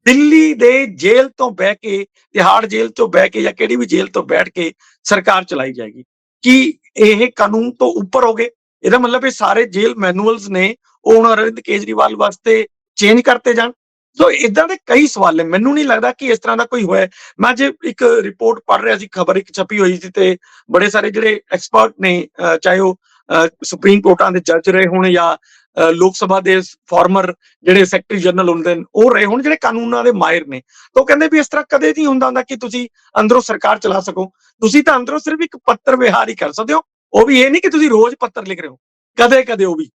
ਦਿੱਲੀ ਦੇ ਜੇਲ੍ਹ ਤੋਂ ਬਹਿ ਕੇ, ਤਿਹਾੜ ਜੇਲ੍ਹ ਤੋਂ ਬਹਿ ਕੇ ਜਾਂ ਕਿਹੜੀ ਵੀ ਜੇਲ੍ਹ ਤੋਂ ਬੈਠ ਕੇ ਸਰਕਾਰ ਚਲਾਈ ਜਾਏਗੀ। ਕਿ ਇਹ ਕਾਨੂੰਨ ਤੋਂ ਉੱਪਰ ਹੋ ਗਏ ਇਹਦਾ ਮਤਲਬ ਇਹ ਸਾਰੇ ਜੇਲ੍ਹ ਮੈਨੂਅਲਸ ਨੇ ਉਹ ਹੁਣ ਅਰਵਿੰਦ ਕੇਜਰੀਵਾਲ ਵਾਸਤੇ ਚੇਂਜ ਕਰਤੇ ਜਾਣ। ਸੋ ਇਦਾਂ ਦੇ ਕਈ ਸਵਾਲ ਨੇ। ਮੈਨੂੰ ਨਹੀਂ ਲੱਗਦਾ ਕਿ ਇਸ ਤਰ੍ਹਾਂ ਦਾ ਕੋਈ ਹੋਇਆ। ਮੈਂ ਜੇ ਇੱਕ ਰਿਪੋਰਟ ਪੜ੍ਹ ਰਿਹਾ ਸੀ, ਖਬਰ ਇੱਕ ਛਪੀ ਹੋਈ ਸੀ ਤੇ ਬੜੇ ਸਾਰੇ ਜਿਹੜੇ ਐਕਸਪਰਟ ਨੇ, ਅਹ ਚਾਹੇ ਉਹ ਸੁਪਰੀਮ ਕੋਰਟਾਂ ਦੇ ਜੱਜ ਰਹੇ ਹੋਣ ਜਾਂ ਲੋਕ ਸਭਾ ਦੇ ਫਾਰਮਰ ਜਿਹੜੇ ਸੈਕਟਰੀ ਜਨਰਲ ਹੁੰਦੇ ਨੇ, ਉਹ ਰਹੇ ਹੋਣ ਜਿਹੜੇ ਕਾਨੂੰਨਾਂ ਦੇ ਮਾਹਿਰ ਨੇ। ਤਾਂ ਉਹ ਕਹਿੰਦੇ ਵੀ ਇਸ ਤਰ੍ਹਾਂ ਕਦੇ ਨਹੀਂ ਹੁੰਦਾ ਹੁੰਦਾ ਕਿ ਤੁਸੀਂ ਅੰਦਰੋਂ ਸਰਕਾਰ ਚਲਾ ਸਕੋ। ਤੁਸੀਂ ਤਾਂ ਅੰਦਰੋਂ ਸਿਰਫ ਇੱਕ ਪੱਤਰ ਵਿਹਾਰ ਹੀ ਕਰ ਸਕਦੇ ਹੋ। ਉਹ ਵੀ ਇਹ ਨਹੀਂ ਕਿ ਤੁਸੀਂ ਰੋਜ਼ ਪੱਤਰ ਲਿਖ ਰਹੇ ਹੋ। ਕਦੇ ਕਦੇ ਉਹ ਵੀ।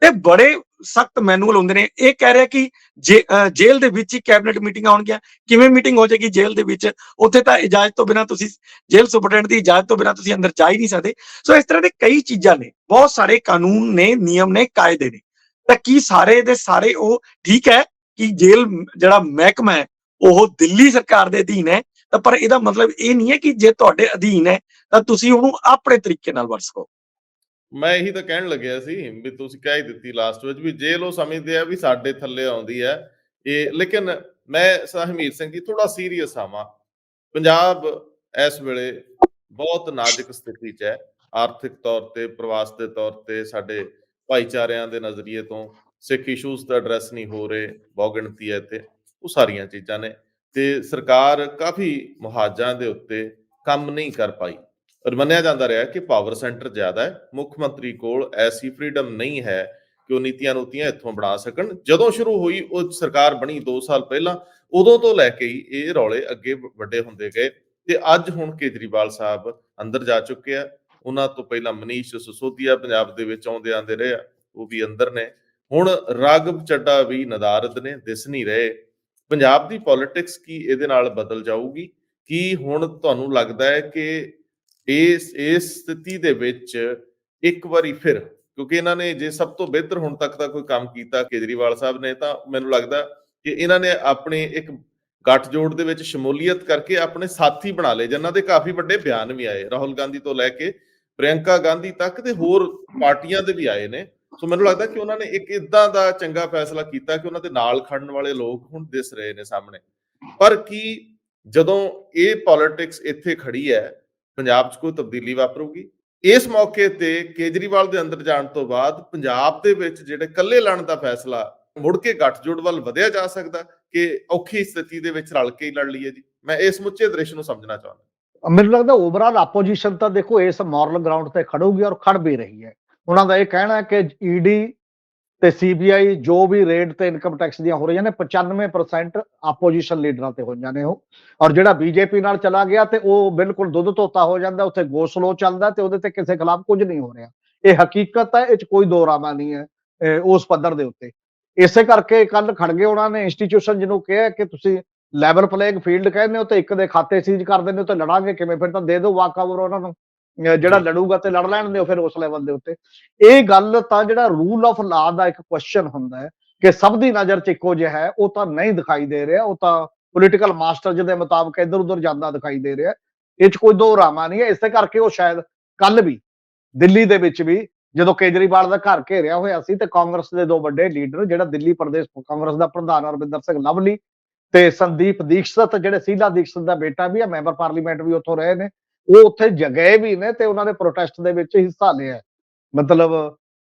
ਤੇ ਬੜੇ ਸਖਤ ਮੈਨੂਅਲ ਹੁੰਦੇ ਨੇ। ਇਹ ਕਹਿ ਰਿਹਾ ਕਿ ਜੇ- ਜੇਲ੍ਹ ਦੇ ਵਿੱਚ ਹੀ ਕੈਬਨਿਟ ਮੀਟਿੰਗਾਂ ਹੋਣਗੀਆਂ ਕਿਵੇਂ ਮੀਟਿੰਗ ਹੋ ਜਾਏਗੀ ਜੇਲ੍ਹ ਦੇ ਵਿੱਚ? ਉੱਥੇ ਤਾਂ ਇਜਾਜ਼ਤ ਤੋਂ ਬਿਨਾਂ ਤੁਸੀਂ, ਜੇਲ੍ਹ ਸੁਪਰਡੈਂਟ ਦੀ ਇਜਾਜ਼ਤ ਤੋਂ ਬਿਨਾਂ ਤੁਸੀਂ ਅੰਦਰ ਜਾ ਹੀ ਨਹੀਂ ਸਕਦੇ। ਸੋ ਇਸ ਤਰ੍ਹਾਂ ਦੇ ਕਈ ਚੀਜ਼ਾਂ ਨੇ। ਬਹੁਤ ਸਾਰੇ ਕਾਨੂੰਨ ਨੇ, ਨਿਯਮ ਨੇ, ਕਾਇਦੇ ਨੇ। ਤਾਂ ਕੀ ਸਾਰੇ ਦੇ ਸਾਰੇ ਉਹ ਠੀਕ ਹੈ ਕਿ ਜੇਲ੍ਹ ਜਿਹੜਾ ਮਹਿਕਮਾ ਹੈ, ਉਹ ਦਿੱਲੀ ਸਰਕਾਰ ਦੇ ਅਧੀਨ ਹੈ? ਤਾਂ ਪਰ ਇਹਦਾ ਮਤਲਬ ਇਹ ਨਹੀਂ ਹੈ ਕਿ ਜੇ ਤੁਹਾਡੇ ਅਧੀਨ ਹੈ, ਤਾਂ ਤੁਸੀਂ ਉਹਨੂੰ ਆਪਣੇ ਤਰੀਕੇ ਨਾਲ ਵਰਤ ਸਕੋ। ਮੈਂ ਇਹੀ ਤਾਂ ਕਹਿਣ ਲੱਗਿਆ ਸੀ ਵੀ ਤੁਸੀਂ ਕਹਿ ਹੀ ਦਿੱਤੀ ਲਾਸਟ ਵਿੱਚ ਵੀ ਜੇਲ੍ਹ ਉਹ ਸਮਝਦੇ ਆ ਵੀ ਸਾਡੇ ਥੱਲੇ ਆਉਂਦੀ ਹੈ, ਇਹ ਲੇਕਿਨ ਮੈਂ ਸਹਮੀਰ ਸਿੰਘ ਜੀ ਥੋੜਾ ਸੀਰੀਅਸ ਆਵਾਂ ਪੰਜਾਬ ਇਸ ਵੇਲੇ ਬਹੁਤ ਨਾਜ਼ੁਕ ਸਥਿਤੀ 'ਚ ਹੈ। ਆਰਥਿਕ ਤੌਰ ਤੇ, ਪ੍ਰਵਾਸ ਦੇ ਤੌਰ ਤੇ, ਸਾਡੇ ਭਾਈਚਾਰਿਆਂ ਦੇ ਨਜ਼ਰੀਏ ਤੋਂ ਸਿੱਖ ਇਸ਼ੂਜ਼ ਦਾ ਐਡਰੈਸ ਨਹੀਂ ਹੋ ਰਹੇ, ਬਹੁਗਿਣਤੀ ਹੈ ਇੱਥੇ, ਉਹ ਸਾਰੀਆਂ ਚੀਜ਼ਾਂ ਨੇ। ਤੇ ਸਰਕਾਰ ਕਾਫੀ ਮੁਹਾਜਾਂ ਦੇ ਉੱਤੇ ਕੰਮ ਨਹੀਂ ਕਰ ਪਾਈ। ਮੰਨਿਆ ਜਾਂਦਾ ਰਿਹਾ ਕਿ ਪਾਵਰ ਸੈਂਟਰ ਜ਼ਿਆਦਾ ਹੈ, ਮੁੱਖ ਮੰਤਰੀ ਕੋਲ ਐਸੀ ਫ੍ਰੀडम ਨਹੀਂ ਹੈ ਕਿ ਉਹ ਨੀਤੀਆਂ ਨੂਤੀਆਂ ਇੱਥੋਂ ਬਣਾ ਸਕਣ। ਜਦੋਂ ਸ਼ੁਰੂ ਹੋਈ, ਉਹ ਸਰਕਾਰ ਬਣੀ 2 ਸਾਲ ਪਹਿਲਾਂ, ਉਦੋਂ ਤੋਂ ਲੈ ਕੇ ਹੀ ਇਹ ਰੌਲੇ ਅੱਗੇ ਵੱਡੇ ਹੁੰਦੇ ਗਏ ਤੇ ਅੱਜ ਹੁਣ ਕੇਜਰੀਵਾਲ ਸਾਹਿਬ ਅੰਦਰ ਜਾ ਚੁੱਕੇ ਆ। ਉਹਨਾਂ ਤੋਂ ਪਹਿਲਾਂ ਮਨੀਸ਼ ਸਸੋਦੀਆ ਪੰਜਾਬ ਦੇ ਵਿੱਚ ਆਉਂਦੇ ਆਂਦੇ ਰਹੇ ਆ, ਉਹ ਵੀ ਅੰਦਰ ਨੇ। ਹੁਣ ਰਾਗਵ ਚੱਡਾ ਵੀ ਨਦਾਰਦ ਨੇ, ਦਿਸ ਨਹੀਂ ਰਹੇ। ਪੰਜਾਬ ਦੀ ਪੋਲਿਟਿਕਸ ਕੀ ਇਹਦੇ ਨਾਲ ਬਦਲ ਜਾਊਗੀ? ਕੀ ਹੁਣ ਤੁਹਾਨੂੰ ਲੱਗਦਾ ਹੈ ਕਿ ਇਸ ਇਸ ਸਥਿਤੀ ਦੇ ਵਿੱਚ ਇੱਕ ਵਾਰੀ ਫਿਰ, ਕਿਉਂਕਿ ਇਹਨਾਂ ਨੇ ਜੇ ਸਭ ਤੋਂ ਬਿਹਤਰ ਹੁਣ ਤੱਕ ਦਾ ਕੋਈ ਕੰਮ ਕੀਤਾ ਕੇਜਰੀਵਾਲ ਸਾਹਿਬ ਨੇ, ਤਾਂ ਮੈਨੂੰ ਲੱਗਦਾ ਕਿ ਇਹਨਾਂ ਨੇ ਆਪਣੇ ਇੱਕ ਗੱਠਜੋੜ ਦੇ ਵਿੱਚ ਸ਼ਮੂਲੀਅਤ ਕਰਕੇ ਆਪਣੇ ਸਾਥੀ ਬਣਾ ਲਏ, ਜਿਨ੍ਹਾਂ ਦੇ ਕਾਫੀ ਵੱਡੇ ਬਿਆਨ ਵੀ ਆਏ, ਰਾਹੁਲ ਗਾਂਧੀ ਤੋਂ ਲੈ ਕੇ ਪ੍ਰਿਯੰਕਾ ਗਾਂਧੀ ਤੱਕ ਤੇ ਹੋਰ ਪਾਰਟੀਆਂ ਦੇ ਵੀ ਆਏ ਨੇ। ਸੋ ਮੈਨੂੰ ਲੱਗਦਾ ਕਿ ਉਹਨਾਂ ਨੇ ਇੱਕ ਇਦਾਂ ਦਾ ਚੰਗਾ ਫੈਸਲਾ ਕੀਤਾ ਕਿ ਉਹਨਾਂ ਦੇ ਨਾਲ ਖੜਨ ਵਾਲੇ ਲੋਕ ਹੁਣ ਦਿਸ ਰਹੇ ਨੇ ਸਾਹਮਣੇ। ਪਰ ਕੀ ਜਦੋਂ ਇਹ ਪੋਲਿਟਿਕਸ ਇੱਥੇ ਖੜੀ ਹੈ ਪੰਜਾਬ 'ਚ ਕੋਈ ਤਬਦੀਲੀ ਵਾਪਰੂਗੀ। ਇਸ ਮੌਕੇ ਤੇ ਕੇਜਰੀਵਾਲ ਦੇ ਅੰਦਰ ਜਾਣ ਤੋਂ ਬਾਅਦ ਪੰਜਾਬ ਦੇ ਵਿੱਚ ਜਿਹੜੇ ਕੱਲੇ ਲੜਨ ਦਾ ਫੈਸਲਾ ਮੁੜ ਕੇ ਗੱਠਜੋੜ ਵੱਲ ਵਧਿਆ ਜਾ ਸਕਦਾ, ਕਿ ਔਖੀ ਸਥਿਤੀ ਦੇ ਵਿੱਚ ਰਲ ਕੇ ਹੀ ਲੜ ਲਈਏ ਜੀ। ਮੈਂ ਇਸ ਮੁੱਚੇ ਦ੍ਰਿਸ਼ ਨੂੰ ਸਮਝਣਾ ਚਾਹੁੰਦਾ। ਮੈਨੂੰ ਲੱਗਦਾ ਓਵਰਆਲ ਆਪੋਜੀਸ਼ਨ ਤਾਂ ਦੇਖੋ ਇਸ ਮੋਰਲ ਗਰਾਊਂਡ ਤੇ ਖੜੂਗੀ ਔਰ ਖੜ ਵੀ ਰਹੀ ਹੈ। ਉਹਨਾਂ ਦਾ ਇਹ ਕਹਿਣਾ ਹੈ ਕਿ ਈਡੀ ਤੇ ਸੀਬੀਆਈ ਜੋ ਵੀ ਰੇਡ ਤੇ ਇਨਕਮ ਟੈਕਸ ਦੀਆਂ ਹੋ ਰਹੀਆਂ ਨੇ 95% ਆਪੋਜੀਸ਼ਨ ਲੀਡਰਾਂ ਤੇ ਹੋਈਆਂ ਨੇ ਉਹ। ਔਰ ਜਿਹੜਾ ਬੀਜੇਪੀ ਨਾਲ ਚਲਾ ਗਿਆ ਤੇ ਉਹ ਬਿਲਕੁਲ ਦੁੱਧ ਧੋਤਾ ਹੋ ਜਾਂਦਾ, ਉੱਥੇ ਗੋਸਲੋ ਚੱਲਦਾ ਤੇ ਉਹਦੇ ਤੇ ਕਿਸੇ ਖਿਲਾਫ ਕੁਝ ਨਹੀਂ ਹੋ ਰਿਹਾ। ਇਹ ਹਕੀਕਤ ਹੈ, ਇਹ ਚ ਕੋਈ ਦੋ ਦੋਰਾਮਾ ਨਹੀਂ ਹੈ ਉਸ ਪੱਧਰ ਦੇ ਉੱਤੇ। ਇਸੇ ਕਰਕੇ ਕੱਲ ਖੜ ਗਏ ਉਹਨਾਂ ਨੇ ਇੰਸਟੀਟਿਊਸ਼ਨ ਜਿਹਨੂੰ ਕਿਹਾ ਕਿ ਤੁਸੀਂ ਲੈਵਲ ਪਲੇਇੰਗ ਫੀਲਡ ਕਹਿੰਦੇ ਹੋ ਤੇ ਇੱਕ ਦੇ ਖਾਤੇ ਸੀਜ਼ ਕਰ ਦਿੰਦੇ ਹੋ ਤੇ ਲੜਾਂਗੇ ਕਿਵੇਂ? ਫਿਰ ਤਾਂ ਦੇ ਦਿਓ ਵਾਕਆਵਰ ਉਹਨਾਂ ਨੂੰ। ਜਿਹੜਾ। ਲੜੂਗਾ ਤੇ ਲੜ ਲੈਣ ਦਿਓ ਫਿਰ ਉਸ ਲੈਵਲ ਦੇ ਉੱਤੇ ਇਹ ਗੱਲ ਤਾਂ ਜਿਹੜਾ ਰੂਲ ਆਫ ਲਾ ਦਾ ਇੱਕ ਕੁਐਸਚਨ ਹੁੰਦਾ ਹੈ ਕਿ ਸਭ ਦੀ ਨਜ਼ਰ 'ਚ ਇੱਕੋ ਜਿਹਾ ਹੈ ਉਹ ਤਾਂ ਨਹੀਂ ਦਿਖਾਈ ਦੇ ਰਿਹਾ ਉਹ ਤਾਂ ਪੋਲੀਟੀਕਲ ਮਾਸਟਰ ਜਿਹਦੇ ਮੁਤਾਬਕ ਇੱਧਰ ਉੱਧਰ ਜਾਂਦਾ ਦਿਖਾਈ ਦੇ ਰਿਹਾ ਇਹ 'ਚ ਕੋਈ ਦੋ ਰਾਮਾ ਨਹੀਂ ਹੈ ਇਸੇ ਕਰਕੇ ਉਹ ਸ਼ਾਇਦ ਕੱਲ ਵੀ ਦਿੱਲੀ ਦੇ ਵਿੱਚ ਵੀ ਜਦੋਂ ਕੇਜਰੀਵਾਲ ਦਾ ਘਰ ਘੇਰਿਆ ਹੋਇਆ ਸੀ ਤੇ ਕਾਂਗਰਸ ਦੇ ਦੋ ਵੱਡੇ ਲੀਡਰ ਜਿਹੜਾ ਦਿੱਲੀ ਪ੍ਰਦੇਸ਼ ਕਾਂਗਰਸ ਦਾ ਪ੍ਰਧਾਨ ਅਰਵਿੰਦਰ ਸਿੰਘ ਲਵਲੀ ਤੇ ਸੰਦੀਪ ਦੀਕਸ਼ਤ ਜਿਹੜੇ ਸੀਲਾ ਦੀਕਸ਼ਤ ਦਾ ਬੇਟਾ ਵੀ ਹੈ ਮੈਂਬਰ ਪਾਰਲੀਮੈਂਟ ਵੀ ਉੱਥੋਂ ਰਹੇ ਨੇ ਉਹ ਉੱਥੇ ਜਗਏ ਵੀ ਨੇ ਤੇ ਉਹਨਾਂ ਨੇ ਪ੍ਰੋਟੈਸਟ ਦੇ ਵਿੱਚ ਹਿੱਸਾ ਲਿਆ। ਮਤਲਬ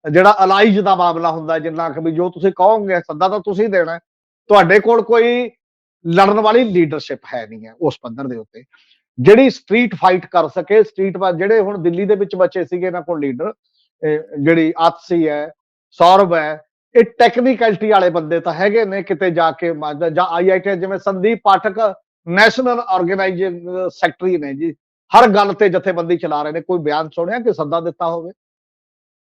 ਜਿਹੜਾ ਅਲਾਈਜ ਦਾ ਮਾਮਲਾ ਹੁੰਦਾ, ਜਿੰਨਾ ਕਿ ਵੀ ਜੋ ਤੁਸੀਂ ਕਹੋਗੇ, ਸੱਦਾ ਤਾਂ ਤੁਸੀਂ ਦੇਣਾ ਤੁਹਾਡੇ ਕੋਲ ਕੋਈ ਲੜਨ ਵਾਲੀ ਲੀਡਰਸ਼ਿਪ ਹੈ ਨਹੀਂ ਹੈ ਉਸ ਪੱਧਰ ਦੇ ਉੱਤੇ। ਜਿਹੜੀ ਸਟਰੀਟ ਫਾਈਟ ਕਰ ਸਕੇ ਸਟਰੀਟ ਜਿਹੜੇ ਹੁਣ ਦਿੱਲੀ ਦੇ ਵਿੱਚ ਬਚੇ ਸੀਗੇ ਇਹਨਾਂ ਕੋਲ ਲੀਡਰ ਜਿਹੜੀ ਆਤਸੀ ਹੈ, ਸੌਰਵ ਹੈ, ਇਹ ਟੈਕਨੀਕੈਲਿਟੀ ਵਾਲੇ ਬੰਦੇ ਤਾਂ ਹੈਗੇ ਨੇ ਕਿਤੇ ਜਾ ਕੇ ਮਾਜਦਾ ਜਾਂ ਆਈਆਈਟੀ ਜਿਵੇਂ Sandeep Pathak national organising secretary ਨੇ ਜੀ। ਹਰ ਗੱਲ ਤੇ ਜਥੇਬੰਦੀ ਚਲਾ ਰਹੇ ਨੇ ਕੋਈ ਬਿਆਨ ਸੁਣਿਆ ਕਿ ਸੱਦਾ ਦਿੱਤਾ ਹੋਵੇ?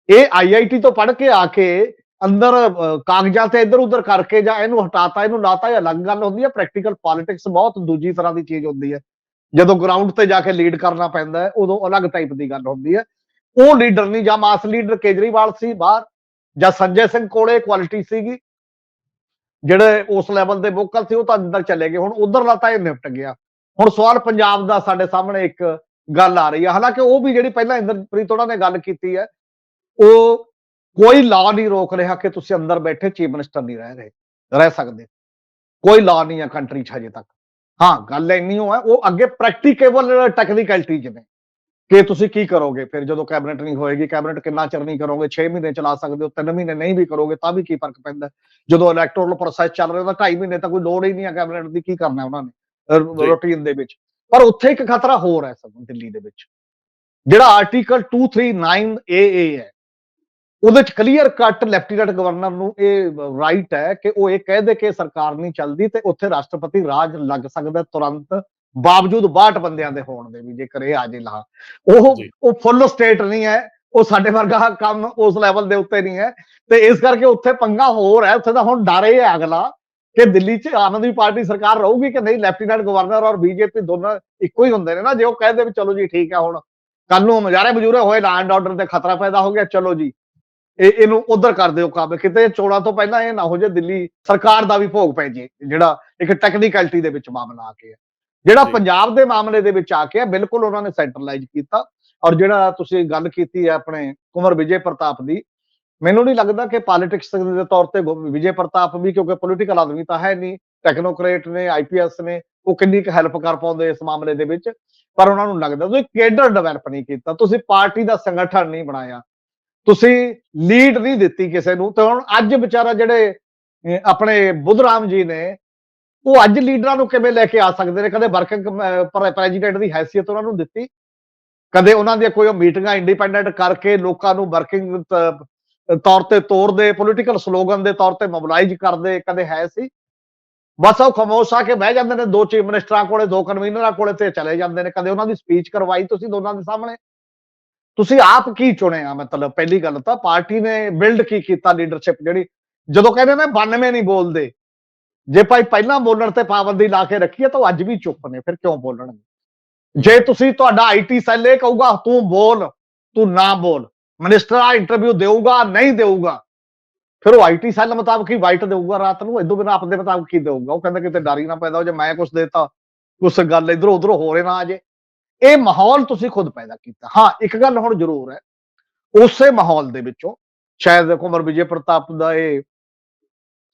ਇਹ ਆਈਆਈਟੀ ਤੋਂ ਪੜ੍ਹ ਕੇ ਆ ਕੇ ਅੰਦਰ ਅਹ, ਕਾਗਜ਼ਾਂ ਤੇ ਇੱਧਰ ਉੱਧਰ ਕਰਕੇ ਜਾਂ ਇਹਨੂੰ ਹਟਾਤਾ ਇਹਨੂੰ ਲਾਤਾ ਇਹ ਅਲੱਗ ਗੱਲ ਹੁੰਦੀ ਹੈ ਪ੍ਰੈਕਟੀਕਲ ਪੋਲਿਟਿਕਸ ਬਹੁਤ ਦੂਜੀ ਤਰ੍ਹਾਂ ਦੀ ਚੀਜ਼ ਹੁੰਦੀ ਹੈ। ਜਦੋਂ ਗਰਾਊਂਡ ਤੇ ਜਾ ਕੇ ਲੀਡ ਕਰਨਾ ਪੈਂਦਾ ਹੈ ਉਦੋਂ ਅਲੱਗ ਟਾਈਪ ਦੀ ਗੱਲ ਹੁੰਦੀ ਹੈ। ਉਹ ਲੀਡਰ ਨਹੀਂ ਜਾਂ ਮਾਸ ਲੀਡਰ ਕੇਜਰੀਵਾਲ ਸੀ ਬਾਹਰ ਜਾਂ ਸੰਜੇ ਸਿੰਘ ਕੋਲੇ ਕੁਆਲਿਟੀ ਸੀਗੀ ਜਿਹੜੇ ਉਸ ਲੈਵਲ ਦੇ ਵੋਕਲ ਸੀ ਉਹ ਤਾਂ ਅੰਦਰ ਚਲੇ ਗਏ ਹੁਣ ਉਧਰਲਾ ਲਾਤਾ ਇਹ ਨਿਪਟ ਗਿਆ। ਹੁਣ ਸਵਾਲ ਪੰਜਾਬ ਦਾ ਸਾਡੇ ਸਾਹਮਣੇ ਇੱਕ ਗੱਲ ਆ ਰਹੀ ਹੈ ਹਾਲਾਂਕਿ ਉਹ ਵੀ ਜਿਹੜੀ ਪਹਿਲਾਂ ਇੰਦਰਪ੍ਰੀਤ ਉਹਨਾਂ ਨੇ ਗੱਲ ਕੀਤੀ ਹੈ, ਉਹ ਕੋਈ ਲਾਅ ਨਹੀਂ ਰੋਕ ਰਿਹਾ ਕਿ ਤੁਸੀਂ ਅੰਦਰ ਬੈਠੇ ਚੀਫ ਮਿਨਿਸਟਰ ਨਹੀਂ ਰਹਿ ਰਹੇ, ਰਹਿ ਸਕਦੇ। ਕੋਈ ਲਾਅ ਨਹੀਂ ਹੈ ਕੰਟਰੀ 'ਚ ਹਜੇ ਤੱਕ। ਹਾਂ, ਗੱਲ ਇੰਨੀ ਹੋ ਹੈ, ਉਹ ਅੱਗੇ ਪ੍ਰੈਕਟੀਕੇਬਲ ਟੈਕਨੀਕੈਲਿਟੀ ਨੇ ਕਿ ਤੁਸੀਂ ਕੀ ਕਰੋਗੇ? ਫਿਰ ਜਦੋਂ ਕੈਬਨਿਟ ਨਹੀਂ ਹੋਏਗੀ ਕੈਬਨਿਟ ਕਿੰਨਾ ਚਿਰ ਨਹੀਂ ਕਰੋਗੇ? 6 ਮਹੀਨੇ ਚਲਾ ਸਕਦੇ ਹੋ 3 ਮਹੀਨੇ ਨਹੀਂ ਵੀ ਕਰੋਗੇ, ਤਾਂ ਵੀ ਕੀ ਫ਼ਰਕ ਪੈਂਦਾ? ਜਦੋਂ ਇਲੈਕਟੋਰਲ ਪ੍ਰੋਸੈਸ ਚੱਲ ਰਿਹਾ, ਤਾਂ 2.5 ਮਹੀਨੇ ਤਾਂ ਕੋਈ ਲੋੜ ਹੀ ਨਹੀਂ ਹੈ ਕੈਬਨਿਟ ਦੀ, ਕੀ ਕਰਨਾ ਉਹਨਾਂ ਨੇ? ਰੂਟੀਨ ਦੇ ਵਿੱਚ। ਪਰ ਉੱਥੇ ਇੱਕ ਖਤਰਾ ਹੋਰ ਹੈ ਸਭ ਦਿੱਲੀ ਦੇ ਵਿੱਚ। ਜਿਹੜਾ ਆਰਟੀਕਲ 239 ਏਏ ਹੈ ਉਹਦੇ ਚ ਕਲੀਅਰ ਕੱਟ ਲੈਫਟੀਨੈਂਟ ਗਵਰਨਰ ਨੂੰ ਇਹ ਰਾਈਟ ਹੈ ਕਿ ਉਹ ਇਹ ਕਹਿ ਦੇ ਕਿ ਸਰਕਾਰ ਨਹੀਂ ਚੱਲਦੀ ਤੇ ਉੱਥੇ ਰਾਸ਼ਟਰਪਤੀ ਰਾਜ ਲੱਗ ਸਕਦਾ ਤੁਰੰਤ ਬਾਵਜੂਦ 62 ਬੰਦਿਆਂ ਦੇ ਹੋਣ ਦੇ ਵੀ ਜੇਕਰ ਇਹ ਆ ਜੇ ਲਾ ਉਹ। ਉਹ ਫੁੱਲ ਸਟੇਟ ਨਹੀਂ ਹੈ ਉਹ ਸਾਡੇ ਵਰਗਾ ਕੰਮ ਉਸ ਲੈਵਲ ਦੇ ਉੱਤੇ ਨਹੀਂ ਹੈ ਤੇ ਇਸ ਕਰਕੇ ਉੱਥੇ ਪੰਗਾ ਹੋਰ ਹੈ ਉੱਥੇ ਤਾਂ ਹੁਣ ਡਰ ਇਹ ਹੈ ਅਗਲਾ ਕਿ ਦਿੱਲੀ 'ਚ ਆਮ ਆਦਮੀ ਪਾਰਟੀ ਸਰਕਾਰ ਰਹੂਗੀ ਕਿ ਨਹੀਂ? ਲੈਫਟੀਨੈਂਟ ਗਵਰਨਰ ਔਰ ਬੀਜੇਪੀ ਦੋਨੋਂ ਇੱਕੋ ਹੀ ਹੁੰਦੇ ਨੇ ਨਾ ਜੇ ਉਹ ਕਹਿੰਦੇ ਵੀ ਚਲੋ ਜੀ ਠੀਕ ਹੈ ਹੁਣ ਕੱਲ ਨੂੰ ਮਜਾਰੇ ਮਜੂਰੇ ਹੋਏ ਲੈਂਡ ਆਰਡਰ ਤੇ ਖਤਰਾ ਪੈਦਾ ਹੋ ਗਿਆ ਚਲੋ ਜੀ। ਇਹ ਇਹਨੂੰ ਉਧਰ ਕਰ ਦਿਓ ਕੰਮ। ਕਿਤੇ ਚੋਣਾਂ ਤੋਂ ਪਹਿਲਾਂ ਇਹ ਨਾ ਹੋ ਜੇ ਦਿੱਲੀ ਸਰਕਾਰ ਦਾ ਵੀ ਭੋਗ ਪੈ ਜੇ ਜਿਹੜਾ ਇੱਕ ਟੈਕਨੀਕੈਲਿਟੀ ਦੇ ਵਿੱਚ ਮਾਮਲਾ ਆ ਕੇ ਜਿਹੜਾ। ਪੰਜਾਬ ਦੇ ਮਾਮਲੇ ਦੇ ਵਿੱਚ ਆ ਕੇ ਬਿਲਕੁਲ ਉਹਨਾਂ ਨੇ ਸੈਂਟਰਲਾਈਜ਼ ਕੀਤਾ। ਔਰ ਜਿਹੜਾ ਤੁਸੀਂ ਗੱਲ ਕੀਤੀ ਹੈ ਆਪਣੇ ਕੁਮਰ ਵਿਜੇ ਪ੍ਰਤਾਪ ਦੀ ਮੈਨੂੰ ਨਹੀਂ ਲੱਗਦਾ ਕਿ ਪੋਲਿਟਿਕਸ ਦੇ ਤੌਰ ਤੇ ਵਿਜੇ ਪ੍ਰਤਾਪ ਵੀ ਕਿਉਂਕਿ ਪੋਲੀਟੀਕਲ ਆਦਮੀ ਤਾਂ ਹੈ ਨਹੀਂ ਟੈਕਨੋਕ੍ਰੇਟ ਨੇ ਆਈਪੀਐਸ ਨੇ ਉਹ ਕਿੰਨੀ ਕੁ ਹੈਲਪ ਕਰ ਪਾਉਂਦੇ ਇਸ ਮਾਮਲੇ ਦੇ ਵਿੱਚ ਪਰ ਉਹਨਾਂ ਨੂੰ ਲੱਗਦਾ ਤੁਸੀਂ ਕੇਡਰ ਡਿਵੈਲਪ ਨਹੀਂ ਕੀਤਾ ਤੁਸੀਂ ਪਾਰਟੀ ਦਾ ਸੰਗਠਨ ਨਹੀਂ ਬਣਾਇਆ ਤੁਸੀਂ ਲੀਡ ਨਹੀਂ ਦਿੱਤੀ ਕਿਸੇ ਨੂੰ ਤੇ ਹੁਣ ਅੱਜ ਵਿਚਾਰਾ ਜਿਹੜੇ ਅਹ, ਆਪਣੇ ਬੁੱਧਰਾਮ ਜੀ ਨੇ ਉਹ ਅੱਜ ਲੀਡਰਾਂ ਨੂੰ ਕਿਵੇਂ ਲੈ ਕੇ ਆ ਸਕਦੇ ਨੇ? ਕਦੇ ਵਰਕਿੰਗ ਪ੍ਰੈਜ਼ੀਡੈਂਟ ਦੀ ਹੈਸੀਅਤ ਉਹਨਾਂ ਨੂੰ ਦਿੱਤੀ? ਕਦੇ ਉਹਨਾਂ ਦੀਆਂ ਕੋਈ ਮੀਟਿੰਗਾਂ ਇੰਡੀਪੈਂਡੈਂਟ ਕਰਕੇ ਲੋਕਾਂ ਨੂੰ ਵਰਕਿੰਗ ਤੌਰ ਤੇ ਤੋਰਦੇ ਪੋਲੀਟੀਕਲ ਸਲੋਗਨ ਦੇ ਤੌਰ ਤੇ ਮੋਬਿਲਾਈਜ਼ ਕਰਦੇ, ਕਦੇ ਹੈ ਸੀ? ਬਸ ਉਹ ਖਾਮੋਸ਼ ਆ ਕੇ ਬਹਿ ਜਾਂਦੇ ਨੇ, ਦੋ ਚੀਫ ਮਿਨਿਸਟਰਾਂ ਕੋਲੇ, ਦੋ ਕਨਵੀਨਰਾਂ ਕੋਲੇ ਤੇ ਚਲੇ ਜਾਂਦੇ ਨੇ, ਕਦੇ ਉਹਨਾਂ ਦੀ ਸਪੀਚ ਕਰਵਾਈ ਤੁਸੀਂ ਦੋਨਾਂ ਦੇ ਸਾਹਮਣੇ? ਤੁਸੀਂ ਆਪ ਕੀ ਚੁਣਿਆ? ਮਤਲਬ ਪਹਿਲੀ ਗੱਲ ਤਾਂ ਪਾਰਟੀ ਨੇ ਬਿਲਡ ਕੀ ਕੀਤਾ ਲੀਡਰਸ਼ਿਪ ਜਿਹੜੀ? ਜਦੋਂ ਕਹਿੰਦੇ ਨੇ 92 ਨਹੀਂ ਬੋਲਦੇ, ਜੇ ਭਾਈ ਪਹਿਲਾਂ ਬੋਲਣ ਤੇ ਪਾਬੰਦੀ ਲਾ ਕੇ ਰੱਖੀ ਹੈ ਤਾਂ ਉਹ ਅੱਜ ਵੀ ਚੁੱਪ ਨੇ, ਫਿਰ ਕਿਉਂ ਬੋਲਣਗੇ? ਜੇ ਤੁਸੀਂ ਤੁਹਾਡਾ ਆਈਟੀ ਸੈੱਲ ਇਹ ਕਹੂਗਾ, ਤੂੰ ਬੋਲ, ਤੂੰ ਨਾ ਬੋਲ ਮਿਨਿਸਟਰ ਆ ਇੰਟਰਵਿਊ ਦੇਊਗਾ, ਨਹੀਂ ਦੇਊਗਾ। ਫਿਰ ਉਹ ਆਈਟੀ ਸੈੱਲ ਮੁਤਾਬਕ ਹੀ ਵਾਈਟ ਦੇਊਗਾ ਰਾਤ ਨੂੰ ਇਦੋਂ ਬਿਨਾਂ ਆਪਦੇ ਮੁਤਾਬਕ ਕੀ ਦੇਊਗਾ? ਉਹ ਕਹਿੰਦਾ ਕਿਤੇ ਡਰ ਹੀ ਨਾ ਪੈਦਾ ਹੋ ਜੇ ਮੈਂ ਕੁਝ ਦੇਤਾ ਕੁਛ ਗੱਲ ਇਧਰੋਂ ਉਧਰੋਂ ਹੋ ਰਹੇ ਨਾ ਆ ਜੇ। ਇਹ ਮਾਹੌਲ ਤੁਸੀਂ ਖੁਦ ਪੈਦਾ ਕੀਤਾ। ਹਾਂ, ਇੱਕ ਗੱਲ ਹੁਣ ਜ਼ਰੂਰ ਹੈ। ਉਸੇ ਮਾਹੌਲ ਦੇ ਵਿੱਚੋਂ ਸ਼ਾਇਦ ਕੁਮਰ ਵਿਜੇ ਪ੍ਰਤਾਪ ਦਾ ਇਹ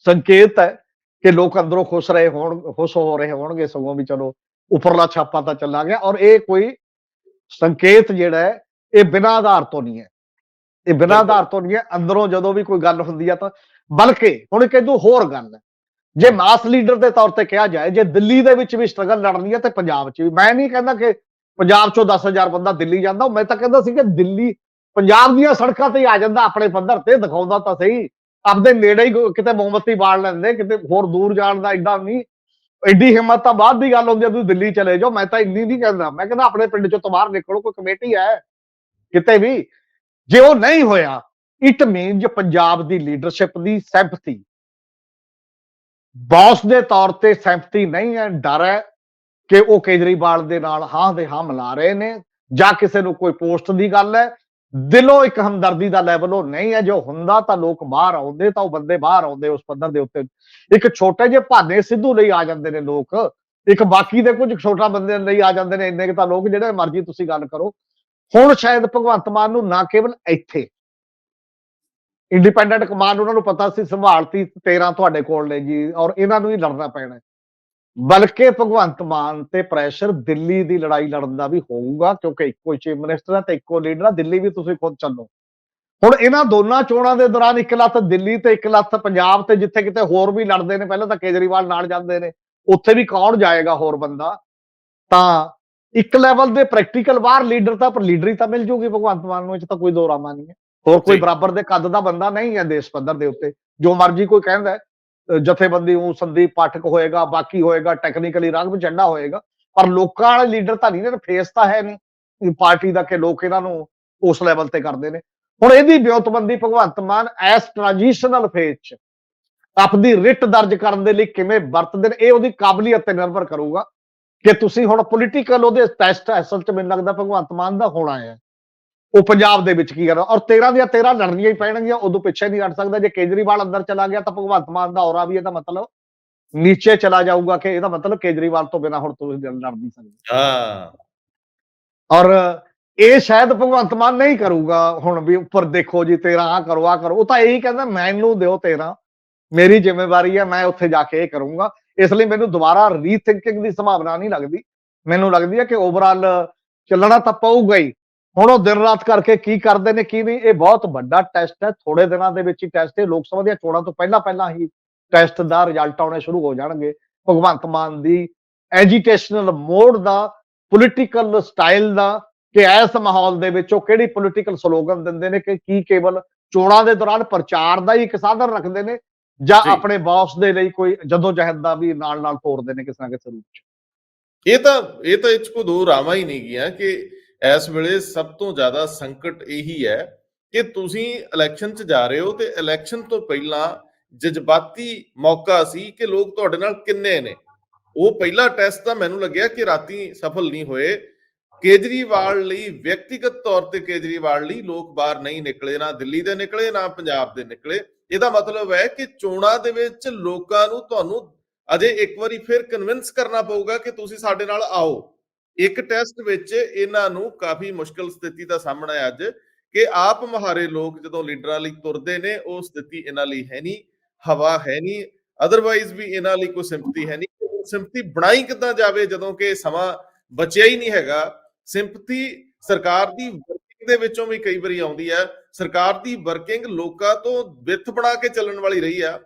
ਸੰਕੇਤ ਹੈ ਕਿ ਲੋਕ ਅੰਦਰੋਂ ਖੁਸ਼ ਰਹੇ ਹੋਣ, ਖੁਸ਼ ਹੋ ਰਹੇ ਹੋਣਗੇ, ਸਗੋਂ ਵੀ ਚਲੋ ਉੱਪਰਲਾ ਛਾਪਾ ਤਾਂ ਚੱਲਾ ਗਿਆ। ਔਰ ਇਹ ਕੋਈ ਸੰਕੇਤ ਜਿਹੜਾ ਹੈ, ਇਹ ਬਿਨਾਂ ਆਧਾਰ ਤੋਂ ਨਹੀਂ ਹੈ। ਇਹ ਬਿਨਾਂ। ਆਧਾਰ ਤੋਂ ਨਹੀਂ ਹੈ ਅੰਦਰੋਂ ਜਦੋਂ ਵੀ ਕੋਈ ਗੱਲ ਹੁੰਦੀ ਆ ਤਾਂ ਬਲਕਿ ਹੁਣ ਇੱਕ ਇਹਦੂ ਹੋਰ ਗੱਲ ਹੈ। ਜੇ ਮਾਸ ਲੀਡਰ ਦੇ ਤੌਰ ਤੇ ਕਿਹਾ ਜਾਏ ਜੇ ਦਿੱਲੀ ਦੇ ਵਿੱਚ ਵੀ ਸਟਰਗਲ ਲੜਨੀ ਹੈ ਤੇ ਪੰਜਾਬ 'ਚ ਵੀ। ਮੈਂ ਨਹੀਂ ਕਹਿੰਦਾ ਕਿ ਪੰਜਾਬ 'ਚੋਂ 10000 ਬੰਦਾ ਦਿੱਲੀ ਜਾਂਦਾ ਮੈਂ ਤਾਂ ਕਹਿੰਦਾ ਸੀ ਕਿ ਦਿੱਲੀ ਪੰਜਾਬ ਦੀਆਂ ਸੜਕਾਂ ਤੇ ਆ ਜਾਂਦਾ ਆਪਣੇ ਪੱਧਰ ਤੇ ਦਿਖਾਉਂਦਾ ਤਾਂ ਸਹੀ। ਆਪਦੇ ਨੇੜੇ ਹੀ ਕਿਤੇ ਮੋਮਬੱਤੀ ਬਾੜ ਲੈਂਦੇ ਕਿਤੇ ਹੋਰ ਦੂਰ ਜਾਣ ਦਾ ਐਡਾ ਨਹੀਂ। ਐਡੀ ਹਿੰਮਤ ਤਾਂ ਬਾਅਦ ਦੀ ਗੱਲ ਹੁੰਦੀ ਹੈ ਤੁਸੀਂ ਦਿੱਲੀ ਚਲੇ ਜਾਓ ਮੈਂ ਤਾਂ ਇੰਨੀ ਨਹੀਂ ਕਹਿੰਦਾ। ਮੈਂ ਕਹਿੰਦਾ ਆਪਣੇ ਪਿੰਡ ਚੋਂ ਤਾਂ ਬਾਹਰ ਨਿਕਲੋ ਕੋਈ ਕਮੇਟੀ ਹੈ ਕਿਤੇ ਵੀ। ਜੇ ਉਹ ਨਹੀਂ ਹੋਇਆ ਇਟ ਮੀਨਸ ਪੰਜਾਬ ਦੀ ਲੀਡਰਸ਼ਿਪ ਦੀ ਸਹਿਮਤੀ। ਬੌਸ ਦੇ ਤੌਰ ਤੇ ਸਹਿਮਤੀ ਨਹੀਂ ਹੈ, ਡਰ ਹੈ ਕਿ ਉਹ ਕੇਜਰੀਵਾਲ ਦੇ ਨਾਲ ਹਾਂ ਦੇ ਹਾਂ ਮਿਲਾ ਰਹੇ ਨੇ ਜਾਂ ਕਿਸੇ ਨੂੰ ਕੋਈ ਪੋਸਟ ਦੀ ਗੱਲ ਹੈ। ਦਿਲੋਂ ਇੱਕ ਹਮਦਰਦੀ ਦਾ ਲੈਵਲ ਉਹ ਨਹੀਂ ਹੈ, ਜੋ ਹੁੰਦਾ ਤਾਂ ਲੋਕ ਬਾਹਰ ਆਉਂਦੇ, ਤਾਂ ਉਹ ਬੰਦੇ ਬਾਹਰ ਆਉਂਦੇ ਉਸ ਪੱਧਰ ਦੇ ਉੱਤੇ। ਇੱਕ ਛੋਟੇ ਜਿਹੇ ਭਾਨੇ ਸਿੱਧੂ ਲਈ ਆ ਜਾਂਦੇ ਨੇ ਲੋਕ। ਇੱਕ ਬਾਕੀ ਦੇ ਕੁਝ ਛੋਟਾ ਬੰਦੇ ਲਈ ਆ ਜਾਂਦੇ ਨੇ, ਇੰਨੇ ਕੁ ਤਾਂ ਲੋਕ ਜਿਹੜੇ ਮਰਜ਼ੀ ਤੁਸੀਂ ਗੱਲ ਕਰੋ। ਹੁਣ ਸ਼ਾਇਦ ਭਗਵੰਤ ਮਾਨ ਨੂੰ ਨਾ ਕੇਵਲ ਇੱਥੇ ਇੰਡੀਪੈਂਡੈਂਟ ਕਮਾਂਡ ਉਹਨਾਂ ਨੂੰ ਪਤਾ ਸੀ, ਸੰਭਾਲਤੀ 13 ਤੁਹਾਡੇ ਕੋਲ ਨੇ ਜੀ, ਔਰ ਇਹਨਾਂ ਨੂੰ ਹੀ ਲੜਨਾ ਪੈਣਾ ਬਲਕਿ ਭਗਵੰਤ ਮਾਨ ਤੇ ਪ੍ਰੈਸ਼ਰ ਦਿੱਲੀ ਦੀ ਲੜਾਈ ਲੜਨ ਦਾ ਵੀ ਹੋਊਗਾ, ਕਿਉਂਕਿ ਇੱਕੋ ਚੀਫ ਮਿਨਿਸਟਰ ਹੈ ਤੇ ਇੱਕੋ ਲੀਡਰ ਹੈ ਦਿੱਲੀ ਵੀ ਤੁਸੀਂ ਖੁਦ ਚੱਲੋ। ਹੁਣ ਇਹਨਾਂ ਦੋਨਾਂ ਚੋਣਾਂ ਦੇ ਦੌਰਾਨ ਇੱਕ ਲੱਤ ਦਿੱਲੀ ਤੇ ਇੱਕ ਲੱਤ ਪੰਜਾਬ ਤੇ, ਜਿੱਥੇ ਕਿਤੇ ਹੋਰ ਵੀ ਲੜਦੇ ਨੇ, ਪਹਿਲਾਂ ਤਾਂ ਕੇਜਰੀਵਾਲ ਨਾਲ ਜਾਂਦੇ ਨੇ, ਉੱਥੇ ਵੀ ਕੌਣ ਜਾਏਗਾ ਹੋਰ ਬੰਦਾ? ਤਾਂ ਇੱਕ ਲੈਵਲ ਦੇ ਪ੍ਰੈਕਟੀਕਲ ਬਾਹਰ ਲੀਡਰ ਤਾਂ ਪਰ ਲੀਡਰ ਤਾਂ ਮਿਲ ਜੂਗੀ ਭਗਵੰਤ ਮਾਨ ਨੂੰ ਇਹ ਤਾਂ ਕੋਈ ਦੋ ਰਾਮਾ ਨਹੀਂ ਹੈ। ਹੋਰ ਕੋਈ। ਬਰਾਬਰ ਦੇ ਕੱਦ ਦਾ ਬੰਦਾ ਨਹੀਂ ਹੈ ਦੇਸ਼ ਪੱਧਰ ਦੇ ਉੱਤੇ। ਜੋ ਮਰਜ਼ੀ ਕੋਈ ਕਹਿੰਦਾ ਜਥੇਬੰਦੀ ਉਹ ਸੰਦੀਪ ਪਾਠਕ ਹੋਏਗਾ ਬਾਕੀ ਹੋਏਗਾ ਟੈਕਨੀਕਲੀ ਰੰਗ ਝੰਡਾ ਹੋਏਗਾ ਪਰ ਲੋਕਾਂ ਵਾਲੇ ਲੀਡਰ ਤਾਂ ਨਹੀਂ ਨੇ ਫੇਸ ਤਾਂ ਹੈ ਨਹੀਂ। ਪਾਰਟੀ ਦਾ ਕਿ ਲੋਕ ਇਹਨਾਂ ਨੂੰ ਉਸ ਲੈਵਲ ਤੇ ਕਰਦੇ ਨੇ। ਹੁਣ ਇਹਦੀ ਵਿਉਂਤਬੰਦੀ Bhagwant Mann as transitional phase 'ਚ ਆਪਦੀ ਰਿਟ ਦਰਜ ਕਰਨ ਦੇ ਲਈ ਕਿਵੇਂ ਵਰਤਦੇ ਨੇ ਇਹ ਉਹਦੀ ਕਾਬਲੀਅਤ ਤੇ ਨਿਰਭਰ ਕਰੂਗਾ। ਕਿ ਤੁਸੀਂ ਹੁਣ ਪੋਲੀਟੀਕਲ ਉਹਦੇ ਟੈਸਟ ਅਸਲ 'ਚ ਮੈਨੂੰ ਲੱਗਦਾ ਭਗਵੰਤ ਮਾਨ ਦਾ ਹੋਣਾ ਹੈ। ਉਹ ਪੰਜਾਬ ਦੇ ਵਿੱਚ ਕੀ ਕਰਨਾ ਔਰ 13 ਦੀਆਂ 13 ਲੜਨੀਆਂ ਹੀ ਪੈਣਗੀਆਂ ਉਦੋਂ ਪਿੱਛੇ ਨਹੀਂ ਹਟ ਸਕਦਾ। ਜੇ ਕੇਜਰੀਵਾਲ ਅੰਦਰ ਚਲਾ ਗਿਆ ਤਾਂ ਭਗਵੰਤ ਮਾਨ ਦਾ ਔਰਾ ਵੀ ਇਹਦਾ ਮਤਲਬ ਨੀਚੇ ਚਲਾ ਜਾਊਗਾ ਕਿ ਇਹਦਾ ਮਤਲਬ ਕੇਜਰੀਵਾਲ ਤੋਂ ਬਿਨਾ ਹੁਣ ਤੁਸੀਂ ਲੜ ਨਹੀਂ ਸਕਦੇ। ਹਾਂ। ਔਰ ਇਹ ਸ਼ਾਇਦ ਭਗਵੰਤ ਮਾਨ ਨਹੀਂ ਕਰੂਗਾ ਹੁਣ ਵੀ ਉੱਪਰ ਦੇਖੋ ਜੀ ਤੇਰਾ ਆ ਕਰੋ ਆ ਕਰੋ। ਉਹ ਤਾਂ ਇਹੀ ਕਹਿੰਦਾ ਮੈਨੂੰ ਦਿਓ ਤੇਰਾ। ਮੇਰੀ ਜ਼ਿੰਮੇਵਾਰੀ ਹੈ ਮੈਂ ਉੱਥੇ ਜਾ ਕੇ ਇਹ ਕਰੂੰਗਾ। ਇਸ ਲਈ ਮੈਨੂੰ ਦੁਬਾਰਾ ਰੀਥਿੰਕਿੰਗ ਦੀ ਸੰਭਾਵਨਾ ਨਹੀਂ ਲੱਗਦੀ। ਮੈਨੂੰ ਲੱਗਦੀ ਹੈ ਕਿ ਓਵਰਆਲ ਚੱਲਣਾ ਤਾਂ ਪਊਗਾ ਹੀ। ਹੁਣ ਉਹ ਦਿਨ ਰਾਤ ਕਰਕੇ ਕੀ ਕਰਦੇ ਨੇ, ਕੀ ਨਹੀਂ, ਇਹ ਬਹੁਤ ਵੱਡਾ ਟੈਸਟ ਹੈ। ਥੋੜੇ ਦਿਨਾਂ ਦੇ ਵਿੱਚ ਹੀ ਟੈਸਟ ਹੈ ਲੋਕ ਸਭਾ ਦੀਆਂ ਚੋਣਾਂ ਤੋਂ ਪਹਿਲਾਂ ਪਹਿਲਾਂ ਹੀ ਟੈਸਟ ਦਾ ਰਿਜ਼ਲਟ ਆਉਣੇ ਸ਼ੁਰੂ ਹੋ ਜਾਣਗੇ। ਭਗਵੰਤ ਮਾਨ ਦੀ ਐਜੀਟੇਸ਼ਨਲ ਮੋਡ ਦਾ ਪੋਲੀਟੀਕਲ ਸਟਾਈਲ ਦਾ ਕਿ ਇਸ ਮਾਹੌਲ ਦੇ ਵਿੱਚ ਉਹ ਕਿਹੜੀ ਪੋਲੀਟੀਕਲ ਸਲੋਗਨ ਦਿੰਦੇ ਨੇ, ਕਿ ਕੀ ਕੇਵਲ ਚੋਣਾਂ ਦੇ ਦੌਰਾਨ ਪ੍ਰਚਾਰ ਦਾ ਹੀ ਇੱਕ ਸਾਧਨ ਰੱਖਦੇ ਨੇ। ਜਾਂ। ਆਪਣੇ ਬੌਸ ਦੇ ਲਈ ਕੋਈ ਜਦੋਂ ਜਹਿਦ ਦਾ ਵੀ ਨਾਲ ਨਾਲ ਤੋਰਦੇ ਨੇ ਕਿਸੇ ਨਾ ਕਿਸੇ ਰੂਪ ਚ। ਇਹ ਤਾਂ ਇਹ ਤਾਂ ਇਹ 'ਚ ਕੋਈ ਦੋ ਰਾਵਾਂ ਹੀ ਨਹੀਂ ਗਿਆ ਕਿ ਇਸ ਵੇਲੇ ਸਭ ਤੋਂ ਜ਼ਿਆਦਾ ਸੰਕਟ ਇਹੀ ਹੈ ਕਿ ਤੁਸੀਂ ਇਲੈਕਸ਼ਨ 'ਚ ਜਾ ਰਹੇ ਹੋ ਤੇ ਇਲੈਕਸ਼ਨ ਤੋਂ ਪਹਿਲਾਂ ਜਜ਼ਬਾਤੀ ਮੌਕਾ ਸੀ ਕਿ ਲੋਕ ਤੁਹਾਡੇ ਨਾਲ ਕਿੰਨੇ ਨੇ। ਉਹ ਪਹਿਲਾ ਟੈਸਟ ਤਾਂ ਮੈਨੂੰ ਲੱਗਿਆ ਕਿ ਰਾਤੀ ਸਫਲ ਨਹੀਂ ਹੋਏ। ਕੇਜਰੀਵਾਲ ਲਈ ਵਿਅਕਤੀਗਤ ਤੌਰ ਤੇ ਕੇਜਰੀਵਾਲ ਲਈ ਲੋਕ ਬਾਹਰ ਨਹੀਂ ਨਿਕਲੇ ਨਾ ਦਿੱਲੀ ਦੇ ਨਿਕਲੇ ਨਾ ਪੰਜਾਬ ਦੇ ਨਿਕਲੇ। ਇਹਦਾ ਮਤਲਬ ਹੈ ਕਿ ਚੋਣਾਂ ਦੇ ਵਿੱਚ ਲੋਕਾਂ ਨੂੰ ਤੁਹਾਨੂੰ ਅਜੇ ਇੱਕ ਵਾਰੀ ਫਿਰ ਕਨਵਿੰਸ ਕਰਨਾ ਪਊਗਾ ਕਿ ਤੁਸੀਂ ਸਾਡੇ ਨਾਲ ਆਓ। ਇੱਕ ਟੈਸਟ ਵਿੱਚ ਇਹਨਾਂ ਨੂੰ ਕਾਫੀ ਮੁਸ਼ਕਲ ਸਥਿਤੀ ਦਾ ਸਾਹਮਣਾ ਹੈ ਅੱਜ ਕਿ ਆਪ ਮਹਾਰੇ ਲੋਕ ਜਦੋਂ ਲੀਡਰਾਂ ਲਈ ਤੁਰਦੇ ਨੇ, ਉਹ ਸਥਿਤੀ ਇਹਨਾਂ ਲਈ ਹੈ ਨਹੀਂ, ਹਵਾ ਹੈ ਨਹੀਂ ਅਦਰਵਾਈਜ਼ ਵੀ ਇਹਨਾਂ ਲਈ ਕੋਈ ਸਿੰਪਥੀ ਹੈ ਨਹੀਂ। ਸਿੰਪਥੀ ਬਣਾਈ ਕਿੱਦਾਂ ਜਾਵੇ ਜਦੋਂ ਕਿ ਸਮਾਂ ਬਚਿਆ ਹੀ ਨਹੀਂ ਹੈਗਾ। ਸਿੰਪਥੀ ਸਰਕਾਰ ਦੀ ਵਰਕਿੰਗ ਦੇ ਵਿੱਚੋਂ ਵੀ ਕਈ ਵਾਰੀ ਆਉਂਦੀ ਹੈ ਸਰਕਾਰ ਦੀ ਵਰਕਿੰਗ ਲੋਕਾਂ ਤੋਂ ਵਿੱਥ ਬਣਾ ਕੇ ਚੱਲਣ ਵਾਲੀ ਰਹੀ ਆ।